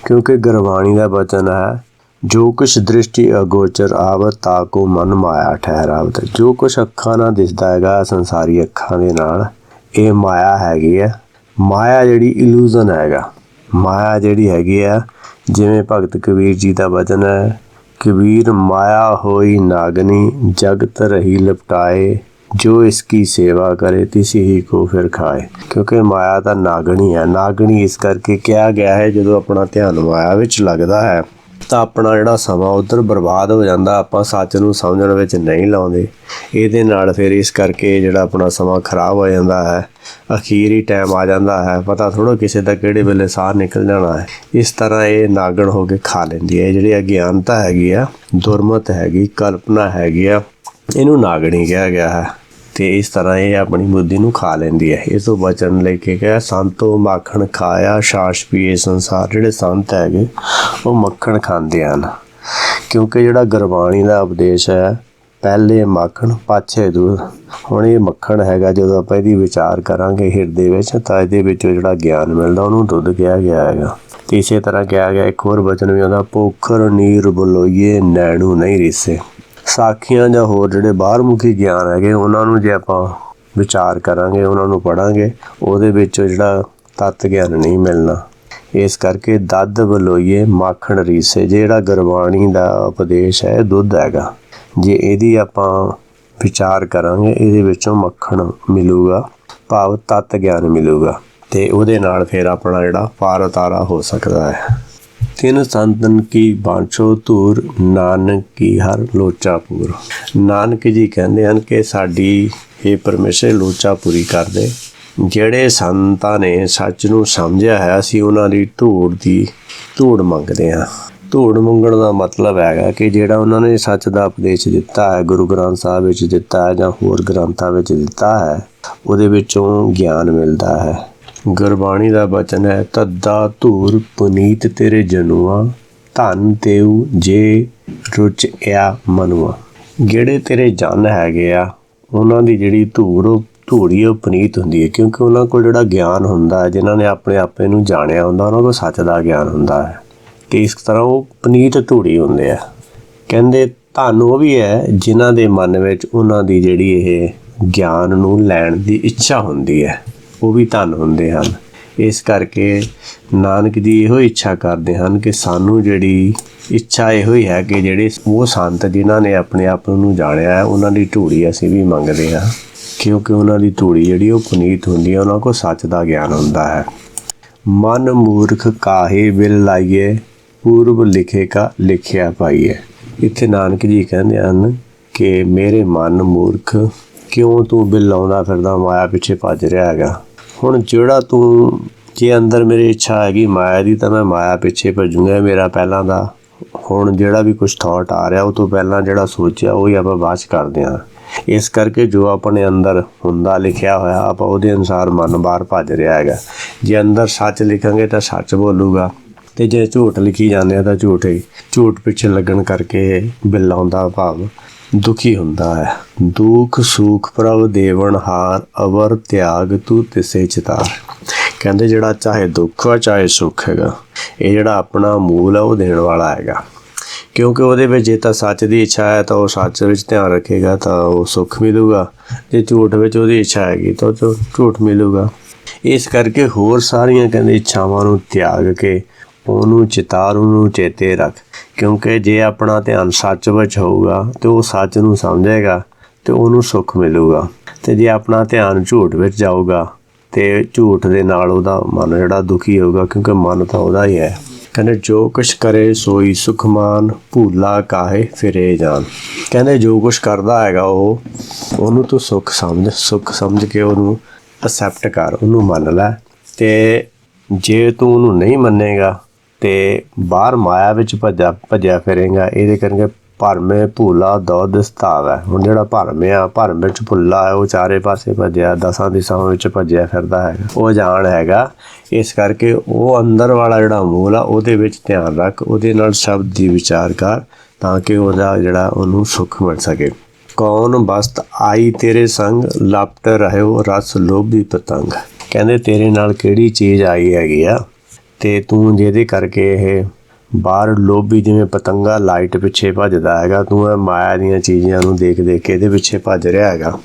ਕਿਉਂਕਿ ਗੁਰਬਾਣੀ ਦਾ ਬਚਨ ਹੈ, ਜੋ ਕੁਛ ਦ੍ਰਿਸ਼ਟੀ ਅਗੋਚਰ ਆਵਤ ਤਾਕੋ ਮਨ ਮਾਇਆ ਠਹਿਰਾਵਤ। ਜੋ ਕੁਛ ਅੱਖਾਂ ਨਾਲ ਦਿਸਦਾ ਹੈਗਾ, ਸੰਸਾਰੀ ਅੱਖਾਂ ਦੇ ਨਾਲ, ਇਹ ਮਾਇਆ ਹੈਗੀ ਹੈ। ਮਾਇਆ ਜਿਹੜੀ ਇਲੂਜ਼ਨ ਹੈਗਾ। ਮਾਇਆ ਜਿਹੜੀ ਹੈਗੀ ਆ ਜਿਵੇਂ ਭਗਤ ਕਬੀਰ ਜੀ ਦਾ ਬਚਨ ਹੈ ਕਬੀਰ ਮਾਇਆ ਹੋਈ ਨਾਗਨੀ, ਜਗਤ ਰਹੀ ਲਪਟਾਏ, ਜੋ ਇਸ ਕੀ ਸੇਵਾ ਕਰੇ, ਤਿਸੀ ਹੀ ਕੋ ਫਿਰ ਖਾਏ। ਕਿਉਂਕਿ ਮਾਇਆ ਤਾਂ ਨਾਗਣੀ ਹੈ, ਨਾਗਣੀ ਇਸ ਕਰਕੇ ਕਿਹਾ ਗਿਆ ਹੈ ਜਦੋਂ ਆਪਣਾ ਧਿਆਨ ਮਾਇਆ ਵਿੱਚ ਲੱਗਦਾ ਹੈ। ਤਾਂ ਆਪਣਾ ਜਿਹੜਾ ਸਮਾਂ ਉਧਰ ਬਰਬਾਦ ਹੋ ਜਾਂਦਾ, ਆਪਾਂ ਸੱਚ ਨੂੰ ਸਮਝਣ ਵਿੱਚ ਨਹੀਂ ਲਾਉਂਦੇ। ਇਹਦੇ ਨਾਲ ਫਿਰ ਇਸ ਕਰਕੇ ਜਿਹੜਾ ਆਪਣਾ ਸਮਾਂ ਖਰਾਬ ਹੋ ਜਾਂਦਾ ਹੈ, ਅਖੀਰੀ ਟਾਈਮ ਆ ਜਾਂਦਾ ਹੈ। ਪਤਾ ਥੋੜਾ ਕਿਸੇ ਦਾ ਕਿਹੜੇ ਵੇਲੇ ਸਾਹ ਨਿਕਲ ਜਾਣਾ ਹੈ। ਇਸ ਤਰ੍ਹਾਂ ਇਹ ਨਾਗਣ ਹੋ ਕੇ ਖਾ ਲੈਂਦੀ ਹੈ। ਜਿਹੜੀ ਅਗਿਆਨਤਾ ਹੈਗੀ ਆ, ਦੁਰਮਤ ਹੈਗੀ, ਕਲਪਨਾ ਹੈਗੀ ਆ, ਇਹਨੂੰ ਨਾਗਣੀ ਕਿਹਾ ਗਿਆ ਹੈ। ਤੇ ਇਸ ਤਰ੍ਹਾਂ ਇਹ ਆਪਣੀ ਬੁੱਧੀ ਨੂੰ ਖਾ ਲੈਂਦੀ ਹੈ। ਇਸ ਤੋਂ ਬਚਣ ਲਈ ਕਿ ਕਿਹਾ, ਸੰਤੋ ਮੱਖਣ ਖਾਇਆ, ਸ਼ਾਸ਼ ਪੀਏ ਸੰਸਾਰ। ਜਿਹੜੇ ਸੰਤ ਹੈਗੇ, ਉਹ ਮੱਖਣ ਖਾਂਦੇ ਹਨ। ਕਿਉਂਕਿ ਜਿਹੜਾ ਗੁਰਬਾਣੀ ਦਾ ਉਪਦੇਸ਼ ਹੈ, ਪਹਿਲੇ ਮੱਖਣ, ਪਾਛੇ ਦੁੱਧ ਹੁਣ ਇਹ ਮੱਖਣ ਹੈਗਾ, ਜਦੋਂ ਆਪਾਂ ਇਹਦੀ ਵਿਚਾਰ ਕਰਾਂਗੇ ਹਿਰਦੇ ਵਿੱਚ, ਤਾਂ ਇਹਦੇ ਵਿੱਚੋਂ ਜਿਹੜਾ ਗਿਆਨ ਮਿਲਦਾ, ਉਹਨੂੰ ਦੁੱਧ ਕਿਹਾ ਗਿਆ ਹੈਗਾ। ਤੇ ਇਸੇ ਤਰ੍ਹਾਂ ਕਿਹਾ ਗਿਆ, ਇੱਕ ਹੋਰ ਬਚਨ ਵੀ ਆਉਂਦਾ ਪੋਖਰ ਨੀਰ ਬਲੋਈਏ, ਨੈਣੂ ਨਹੀਂ ਰਿਸੇ। ਸਾਖੀਆਂ ਜਾਂ ਹੋਰ ਜਿਹੜੇ ਬਾਹਰਮੁਖੀ ਗਿਆਨ ਹੈਗੇ, ਉਹਨਾਂ ਨੂੰ ਜੇ ਆਪਾਂ ਵਿਚਾਰ ਕਰਾਂਗੇ, ਉਹਨਾਂ ਨੂੰ ਪੜਾਂਗੇ ਉਹਦੇ ਵਿੱਚ ਜਿਹੜਾ ਤਤ ਗਿਆਨ ਨਹੀਂ ਮਿਲਣਾ। ਇਸ ਕਰਕੇ ਦੱਦ ਬਲੋਈਏ ਮਾਖਣ ਰੀਸੇ, ਜਿਹੜਾ ਗੁਰਬਾਣੀ ਦਾ ਉਪਦੇਸ਼ ਹੈ ਦੁੱਧ ਹੈਗਾ। ਜੇ ਇਹਦੀ ਆਪਾਂ ਵਿਚਾਰ ਕਰਾਂਗੇ, ਇਹਦੇ ਵਿੱਚੋਂ ਮੱਖਣ ਮਿਲੂਗਾ, ਭਾਵ ਤਤ ਗਿਆਨ ਮਿਲੂਗਾ, ਤੇ ਉਹਦੇ ਨਾਲ ਫਿਰ ਆਪਣਾ ਜਿਹੜਾ ਪਾਰ ਉਤਾਰਾ ਹੋ ਸਕਦਾ ਹੈ। ਤਿੰਨ ਸੰਤਨ ਕੀ ਬਾਂਛੋ ਧੂਰ, ਨਾਨਕ ਕੀ ਹਰ ਲੋਚਾ ਪੂਰ। ਨਾਨਕ ਜੀ ਕਹਿੰਦੇ ਹਨ ਕਿ ਸਾਡੀ ਇਹ ਪਰਮੇਸ਼ਰ ਲੋਚਾ ਪੂਰੀ ਕਰਦੇ। ਜਿਹੜੇ ਸੰਤਾਂ ਨੇ ਸੱਚ ਨੂੰ ਸਮਝਿਆ ਹੈ, ਅਸੀਂ ਉਹਨਾਂ ਦੀ ਧੂੜ ਦੀ ਧੂੜ ਮੰਗਦੇ ਹਾਂ। ਧੂੜ ਮੰਗਣ ਦਾ ਮਤਲਬ ਹੈਗਾ ਕਿ ਜਿਹੜਾ ਉਹਨਾਂ ਨੇ ਸੱਚ ਦਾ ਉਪਦੇਸ਼ ਦਿੱਤਾ ਹੈ, ਗੁਰੂ ਗ੍ਰੰਥ ਸਾਹਿਬ ਵਿੱਚ ਦਿੱਤਾ ਹੈ ਜਾਂ ਹੋਰ ਗ੍ਰੰਥਾਂ ਵਿੱਚ ਦਿੱਤਾ ਹੈ, ਉਹਦੇ ਵਿੱਚੋਂ ਗਿਆਨ ਮਿਲਦਾ ਹੈ। ਗੁਰਬਾਣੀ ਦਾ ਬਚਨ ਹੈ, ਤੱਦਾ ਧੂਰ ਪੁਨੀਤ ਤੇਰੇ ਜਨੂਆ, ਧਨ ਤੇਉ ਜੇ ਰੁਚ ਆ ਮਨੁਆ। ਜਿਹੜੇ ਤੇਰੇ ਜਨ ਹੈਗੇ ਆ, ਉਹਨਾਂ ਦੀ ਜਿਹੜੀ ਧੂੜ ਉਹ ਧੂੜੀ ਉਹ ਪਨੀਤ ਹੁੰਦੀ ਹੈ, ਕਿਉਂਕਿ ਉਹਨਾਂ ਕੋਲ ਜਿਹੜਾ ਗਿਆਨ ਹੁੰਦਾ ਹੈ, ਜਿਨ੍ਹਾਂ ਨੇ ਆਪਣੇ ਆਪੇ ਨੂੰ ਜਾਣਿਆ ਹੁੰਦਾ, ਉਹਨਾਂ ਕੋਲ ਸੱਚ ਦਾ ਗਿਆਨ ਹੁੰਦਾ ਹੈ। ਤੇ ਇਸ ਤਰ੍ਹਾਂ ਉਹ ਪਨੀਤ ਧੂੜੀ ਹੁੰਦੇ ਆ। ਕਹਿੰਦੇ ਧਨ ਉਹ ਵੀ ਹੈ, ਜਿਨ੍ਹਾਂ ਦੇ ਮਨ ਵਿੱਚ ਉਹਨਾਂ ਦੀ ਜਿਹੜੀ ਇਹ ਗਿਆਨ ਨੂੰ ਲੈਣ ਦੀ ਇੱਛਾ ਹੁੰਦੀ ਹੈ। ਉਹ ਵੀ ਧੰਨ ਹੁੰਦੇ ਹਨ। ਇਸ ਕਰਕੇ ਨਾਨਕ ਜੀ ਇਹੋ ਇੱਛਾ ਕਰਦੇ ਹਨ ਕਿ ਸਾਨੂੰ ਜਿਹੜੀ ਇੱਛਾ ਇਹੋ ਹੀ ਹੈ ਕਿ ਜਿਹੜੇ ਉਹ ਸੰਤ ਜਿਨ੍ਹਾਂ ਨੇ ਆਪਣੇ ਆਪ ਨੂੰ ਜਾਣਿਆ ਹੈ, ਉਹਨਾਂ ਦੀ ਢੂੜੀ ਅਸੀਂ ਵੀ ਮੰਗਦੇ ਹਾਂ। ਕਿਉਂਕਿ ਉਹਨਾਂ ਦੀ ਢੂੜੀ ਜਿਹੜੀ ਉਹ ਪੁਨੀਤ ਹੁੰਦੀ ਹੈ, ਉਹਨਾਂ ਕੋਲ ਸੱਚ ਦਾ ਗਿਆਨ ਹੁੰਦਾ ਹੈ। ਮਨ ਮੂਰਖ ਕਾਹੇ ਵਿਲ ਲਾਈਏ, ਪੂਰਬ ਲਿਖੇ ਕਾ ਲਿਖਿਆ ਪਾਈਏ। ਇੱਥੇ ਨਾਨਕ ਜੀ ਕਹਿੰਦੇ ਹਨ ਕਿ ਮੇਰੇ ਮਨ ਮੂਰਖ ਕਿਉਂ ਤੂੰ ਬਿਲ ਲਾਉਂਦਾ ਫਿਰਦਾ, ਮਾਇਆ ਪਿੱਛੇ ਭੱਜ ਰਿਹਾ ਹੈਗਾ? ਹੁਣ ਜਿਹੜਾ ਤੂੰ, ਜੇ ਅੰਦਰ ਮੇਰੀ ਇੱਛਾ ਹੈਗੀ ਮਾਇਆ ਦੀ, ਤਾਂ ਮੈਂ ਮਾਇਆ ਪਿੱਛੇ ਭੱਜੂਗਾ ਮੇਰਾ ਪਹਿਲਾਂ ਦਾ। ਹੁਣ ਜਿਹੜਾ ਵੀ ਕੁਝ ਥਾਟ ਆ ਰਿਹਾ, ਉਹ ਤੋਂ ਪਹਿਲਾਂ ਜਿਹੜਾ ਸੋਚਿਆ, ਉਹ ਹੀ ਆਪਾਂ ਬਾਅਦ ਚ ਕਰਦੇ ਹਾਂ। ਇਸ ਕਰਕੇ ਜੋ ਆਪਣੇ ਅੰਦਰ ਹੁੰਦਾ, ਲਿਖਿਆ ਹੋਇਆ, ਆਪਾਂ ਉਹਦੇ ਅਨੁਸਾਰ ਮਨ ਬਾਹਰ ਭੱਜ ਰਿਹਾ ਹੈਗਾ। ਜੇ ਅੰਦਰ ਸੱਚ ਲਿਖਾਂਗੇ, ਤਾਂ ਸੱਚ ਬੋਲੂਗਾ। ਤੇ ਜੇ ਝੂਠ ਲਿਖੀ ਜਾਂਦੇ ਆ, ਤਾਂ ਝੂਠ ਹੀ। ਝੂਠ ਪਿੱਛੇ ਲੱਗਣ ਕਰਕੇ ਬਿੱਲ ਆਉਂਦਾ ਭਾਵ। ਦੁਖੀ ਹੁੰਦਾ ਹੈ। ਦੁੱਖ ਸੁਖ ਪ੍ਰਭ ਦੇਵਨ ਹਾਰ ਅਵਰ ਤਿਆਗ ਤੂੰ ਤਿਸੇ ਚਿਤਾਰ। ਕਹਿੰਦੇ ਜਿਹੜਾ ਚਾਹੇ ਦੁੱਖ ਆ, ਚਾਹੇ ਸੁੱਖ ਹੈਗਾ, ਇਹ ਜਿਹੜਾ ਆਪਣਾ ਮੂਲ ਆ, ਉਹ ਦੇਣ ਵਾਲਾ ਹੈਗਾ। ਕਿਉਂਕਿ ਉਹਦੇ ਵਿੱਚ ਜੇ ਤਾਂ ਸੱਚ ਦੀ ਇੱਛਾ ਹੈ, ਤਾਂ ਉਹ ਸੱਚ ਵਿੱਚ ਧਿਆਨ ਰੱਖੇਗਾ, ਤਾਂ ਉਹ ਸੁੱਖ ਮਿਲੂਗਾ। ਜੇ ਝੂਠ ਵਿੱਚ ਉਹਦੀ ਇੱਛਾ ਹੈਗੀ, ਤਾਂ ਉਹ ਝੂਠ ਮਿਲੂਗਾ। ਇਸ ਕਰਕੇ ਹੋਰ ਸਾਰੀਆਂ ਕਹਿੰਦੇ ਇੱਛਾਵਾਂ ਨੂੰ ਤਿਆਗ ਕੇ ਉਹਨੂੰ ਚਿਤਾਰ, ਉਹਨੂੰ ਚੇਤੇ ਰੱਖ। ਕਿਉਂਕਿ ਜੇ ਆਪਣਾ ਧਿਆਨ ਸੱਚ ਵਿੱਚ ਹੋਊਗਾ, ਤੇ ਉਹ ਸੱਚ ਨੂੰ ਸਮਝੇਗਾ, ਤੇ ਉਹਨੂੰ ਸੁੱਖ ਮਿਲੂਗਾ। ਤੇ ਜੇ ਆਪਣਾ ਧਿਆਨ ਝੂਠ ਵਿੱਚ ਜਾਊਗਾ, ਤੇ ਝੂਠ ਦੇ ਨਾਲ ਉਹਦਾ ਮਨ ਜਿਹੜਾ ਦੁਖੀ ਹੋਊਗਾ, ਕਿਉਂਕਿ ਮਨ ਤਾਂ ਉਹਦਾ ਹੀ ਹੈ। ਕਹਿੰਦੇ, ਜੋ ਕੁਛ ਕਰੇ ਸੋਈ ਸੁਖਮਾਨ, ਭੂਲਾ ਕਾਹੇ ਫਿਰੇ ਜਾਨ। ਕਹਿੰਦੇ, ਜੋ ਕੁਛ ਕਰਦਾ ਹੈਗਾ ਉਹ, ਉਹਨੂੰ ਤੂੰ ਸੁੱਖ ਸਮਝ ਸੁੱਖ ਸਮਝ ਕੇ ਉਹਨੂੰ ਅਸੈਪਟ ਕਰ, ਉਹਨੂੰ ਮੰਨ ਲੈ। ਤੇ ਜੇ ਤੂੰ ਉਹਨੂੰ ਨਹੀਂ ਮੰਨੇਗਾ ਤੇ ਬਾਹਰ ਮਾਇਆ ਵਿੱਚ ਭੱਜਾ ਭੱਜਿਆ ਫਿਰੇਗਾ, ਇਹਦੇ ਕਰਕੇ ਭਰਮੇ ਭੂਲਾ ਦੁੱਧ ਸਤਾਵ। ਹੈ ਹੁਣ ਜਿਹੜਾ ਭਰਮ ਆ, ਭਰਮ ਵਿੱਚ ਭੁੱਲਾ ਹੈ, ਉਹ ਚਾਰੇ ਪਾਸੇ ਭੱਜਿਆ, ਦਸਾਂ ਦਿਸ਼ਾਵਾਂ ਵਿੱਚ ਭੱਜਿਆ ਫਿਰਦਾ ਹੈਗਾ। ਉਹ ਜਾਣ ਹੈਗਾ। ਇਸ ਕਰਕੇ ਉਹ ਅੰਦਰ ਵਾਲਾ ਜਿਹੜਾ ਮੂਲ ਆ, ਉਹਦੇ ਵਿੱਚ ਧਿਆਨ ਰੱਖ, ਉਹਦੇ ਨਾਲ ਸ਼ਬਦ ਦੀ ਵਿਚਾਰ ਕਰ, ਤਾਂ ਕਿ ਉਹਦਾ ਜਿਹੜਾ ਉਹਨੂੰ ਸੁੱਖ ਮਿਲ ਸਕੇ। ਕੌਣ ਬਸਤ ਆਈ ਤੇਰੇ ਸੰਗ, ਲਪਟ ਰਹਿਓ ਰਸ ਲੋਭੀ ਪਤੰਗ। ਕਹਿੰਦੇ ਤੇਰੇ ਨਾਲ ਕਿਹੜੀ ਚੀਜ਼ ਆਈ ਹੈਗੀ ਆ? ਤੇ ਤੂੰ ਜਿਹਦੇ ਕਰਕੇ ਇਹ ਬਾਹਰ ਲੋਭੀ ਜਿਵੇਂ ਪਤੰਗਾ ਲਾਈਟ ਪਿੱਛੇ ਭੱਜਦਾ ਹੈਗਾ, ਤੂੰ ਇਹ ਮਾਇਆ ਦੀਆਂ ਚੀਜ਼ਾਂ ਨੂੰ ਦੇਖ ਦੇਖ ਕੇ ਇਹਦੇ ਪਿੱਛੇ ਭੱਜ ਰਿਹਾ ਹੈਗਾ।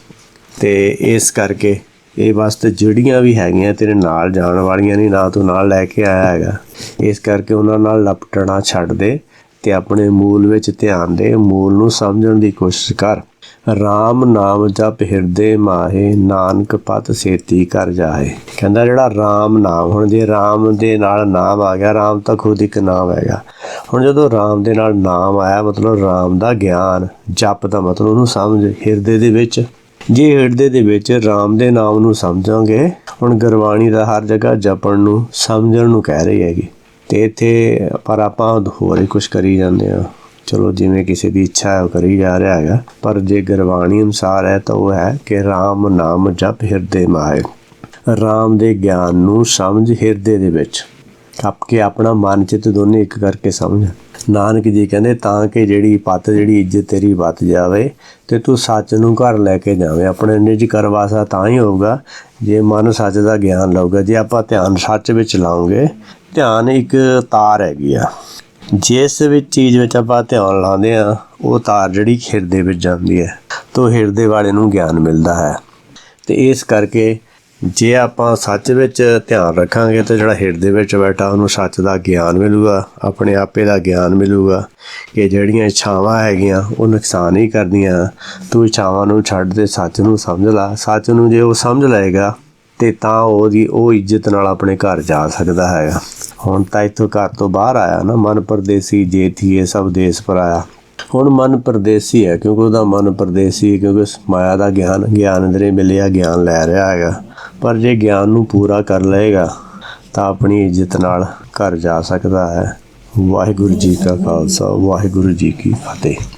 ਤੇ ਇਸ ਕਰਕੇ ਇਹ ਵਾਸਤੇ ਜਿਹੜੀਆਂ ਵੀ ਹੈਗੀਆਂ ਤੇਰੇ ਨਾਲ ਜਾਣ ਵਾਲੀਆਂ ਨਹੀਂ ਨਾ ਤੂੰ ਨਾਲ ਲੈ ਕੇ ਆਇਆ ਹੈਗਾ। ਇਸ ਕਰਕੇ ਉਹਨਾਂ ਨਾਲ ਲਪਟਣਾ ਛੱਡ ਦੇ ਤੇ ਆਪਣੇ ਮੂਲ ਵਿੱਚ ਧਿਆਨ ਦੇ, ਮੂਲ ਨੂੰ ਸਮਝਣ ਦੀ ਕੋਸ਼ਿਸ਼ ਕਰ। RAM ਨਾਮ ਜਪ ਹਿਰਦੇ ਮਾਹੇ, ਨਾਨਕ ਪਤ ਸੇਤੀ ਕਰ ਜਾਏ ਕਹਿੰਦਾ ਜਿਹੜਾ RAM ਨਾਮ, ਹੁਣ ਜੇ RAM ਦੇ ਨਾਲ ਨਾਮ ਆ ਗਿਆ RAM ਤਾਂ ਖੁਦ ਇੱਕ ਨਾਮ ਹੈਗਾ। ਹੁਣ ਜਦੋਂ RAM ਦੇ ਨਾਲ ਨਾਮ ਆਇਆ, ਮਤਲਬ RAM ਦਾ ਗਿਆਨ, ਜਪ ਦਾ ਮਤਲਬ ਉਹਨੂੰ ਸਮਝ, ਹਿਰਦੇ ਦੇ ਵਿੱਚ। ਜੇ ਹਿਰਦੇ ਦੇ ਵਿੱਚ RAM ਦੇ ਨਾਮ ਨੂੰ ਸਮਝਾਂਗੇ, ਹੁਣ ਗੁਰਬਾਣੀ ਦਾ ਹਰ ਜਗ੍ਹਾ ਜਪਣ ਨੂੰ, ਸਮਝਣ ਨੂੰ ਕਹਿ ਰਹੀ ਹੈਗੀ। ਤੇ ਇੱਥੇ ਪਰ ਆਪਾਂ ਹੋਰ ਹੀ ਕੁਝ ਕਰੀ ਜਾਂਦੇ ਆ ਚਲੋ ਜਿਵੇਂ ਕਿਸੇ ਦੀ ਇੱਛਾ ਹੈ, ਉਹ ਕਰੀ ਜਾ ਰਿਹਾ ਹੈਗਾ। ਪਰ ਜੇ ਗੁਰਬਾਣੀ ਅਨੁਸਾਰ ਹੈ, ਤਾਂ ਉਹ ਹੈ ਕਿ RAM ਨਾਮ ਜਪ ਹਿਰਦੇ ਮਾਏ RAM ਦੇ ਗਿਆਨ ਨੂੰ ਸਮਝ ਹਿਰਦੇ ਦੇ ਵਿੱਚ। ਕੱਪ ਕੇ ਆਪਣਾ ਮਨ ਚਿੱਤ ਦੋਨੇ ਇੱਕ ਕਰਕੇ ਸਮਝ। ਨਾਨਕ ਜੀ ਕਹਿੰਦੇ, ਤਾਂ ਕਿ ਜਿਹੜੀ ਪਤ, ਜਿਹੜੀ ਇੱਜ਼ਤ ਤੇਰੀ ਵੱਧ ਜਾਵੇ ਤੇ ਤੂੰ ਸੱਚ ਨੂੰ ਘਰ ਲੈ ਕੇ ਜਾਵੇਂ। ਆਪਣੇ ਨਿਜ ਕਰਵਾਸਾ ਤਾਂ ਹੀ ਹੋਊਗਾ, ਜੇ ਮਨ ਸੱਚ ਦਾ ਗਿਆਨ ਲਊਗਾ। ਜੇ ਆਪਾਂ ਧਿਆਨ ਸੱਚ ਵਿੱਚ ਲਾਉਂਗੇ, ਧਿਆਨ ਇੱਕ ਤਾਰ ਹੈਗੀ ਆ। ਜਿਸ ਵਿੱਚ ਚੀਜ਼ ਵਿੱਚ ਆਪਾਂ ਧਿਆਨ ਲਾਉਂਦੇ ਆ ਉਹ ਤਾਰ ਜਿਹੜੀ ਹਿਰਦੇ ਵਿੱਚ ਜਾਂਦੀ ਹੈ, ਤੋਂ ਹਿਰਦੇ ਵਾਲੇ ਨੂੰ ਗਿਆਨ ਮਿਲਦਾ ਹੈ। ਤੇ ਇਸ ਕਰਕੇ ਜੇ ਆਪਾਂ ਸੱਚ ਵਿੱਚ ਧਿਆਨ ਰੱਖਾਂਗੇ, ਤਾਂ ਜਿਹੜਾ ਹਿਰਦੇ ਵਿੱਚ ਬੈਠਾ, ਉਹਨੂੰ ਸੱਚ ਦਾ ਗਿਆਨ ਮਿਲੂਗਾ, ਆਪਣੇ ਆਪੇ ਦਾ ਗਿਆਨ ਮਿਲੂਗਾ ਕਿ ਜਿਹੜੀਆਂ ਇੱਛਾਵਾਂ ਹੈਗੀਆਂ, ਉਹ ਨੁਕਸਾਨ ਹੀ ਕਰਦੀਆਂ। ਤੂੰ ਇੱਛਾਵਾਂ ਨੂੰ ਛੱਡ ਦੇ ਸੱਚ ਨੂੰ ਸਮਝ ਲੈ। ਸੱਚ ਨੂੰ ਜੇ ਉਹ ਸਮਝ ਲਏਗਾ, ਤੇ ਤਾਂ ਉਹਦੀ ਉਹ ਇੱਜ਼ਤ ਨਾਲ ਆਪਣੇ ਘਰ ਜਾ ਸਕਦਾ ਹੈਗਾ। ਹੁਣ ਤਾਂ ਇੱਥੋਂ ਘਰ ਤੋਂ ਬਾਹਰ ਆਇਆ ਨਾ, ਮਨ ਪਰਦੇਸੀ ਜੇ ਥੀਏ ਸਭ ਦੇਸ ਪਰ ਆਇਆ। ਹੁਣ ਮਨ ਪਰਦੇਸੀ ਹੈ, ਕਿਉਂਕਿ ਉਹਦਾ ਮਨ ਪਰਦੇਸੀ ਕਿਉਂਕਿ ਮਾਇਆ ਦਾ ਗਿਆਨ ਗਿਆਨ ਅੰਦਰੇ ਮਿਲਿਆ, ਗਿਆਨ ਲੈ ਰਿਹਾ ਹੈਗਾ। ਪਰ ਜੇ ਗਿਆਨ ਨੂੰ ਪੂਰਾ ਕਰ ਲਏਗਾ, ਤਾਂ ਆਪਣੀ ਇੱਜ਼ਤ ਨਾਲ ਘਰ ਜਾ ਸਕਦਾ ਹੈ। ਵਾਹਿਗੁਰੂ ਜੀ ਕਾ ਖਾਲਸਾ, ਵਾਹਿਗੁਰੂ ਜੀ ਕੀ ਫਤਿਹ।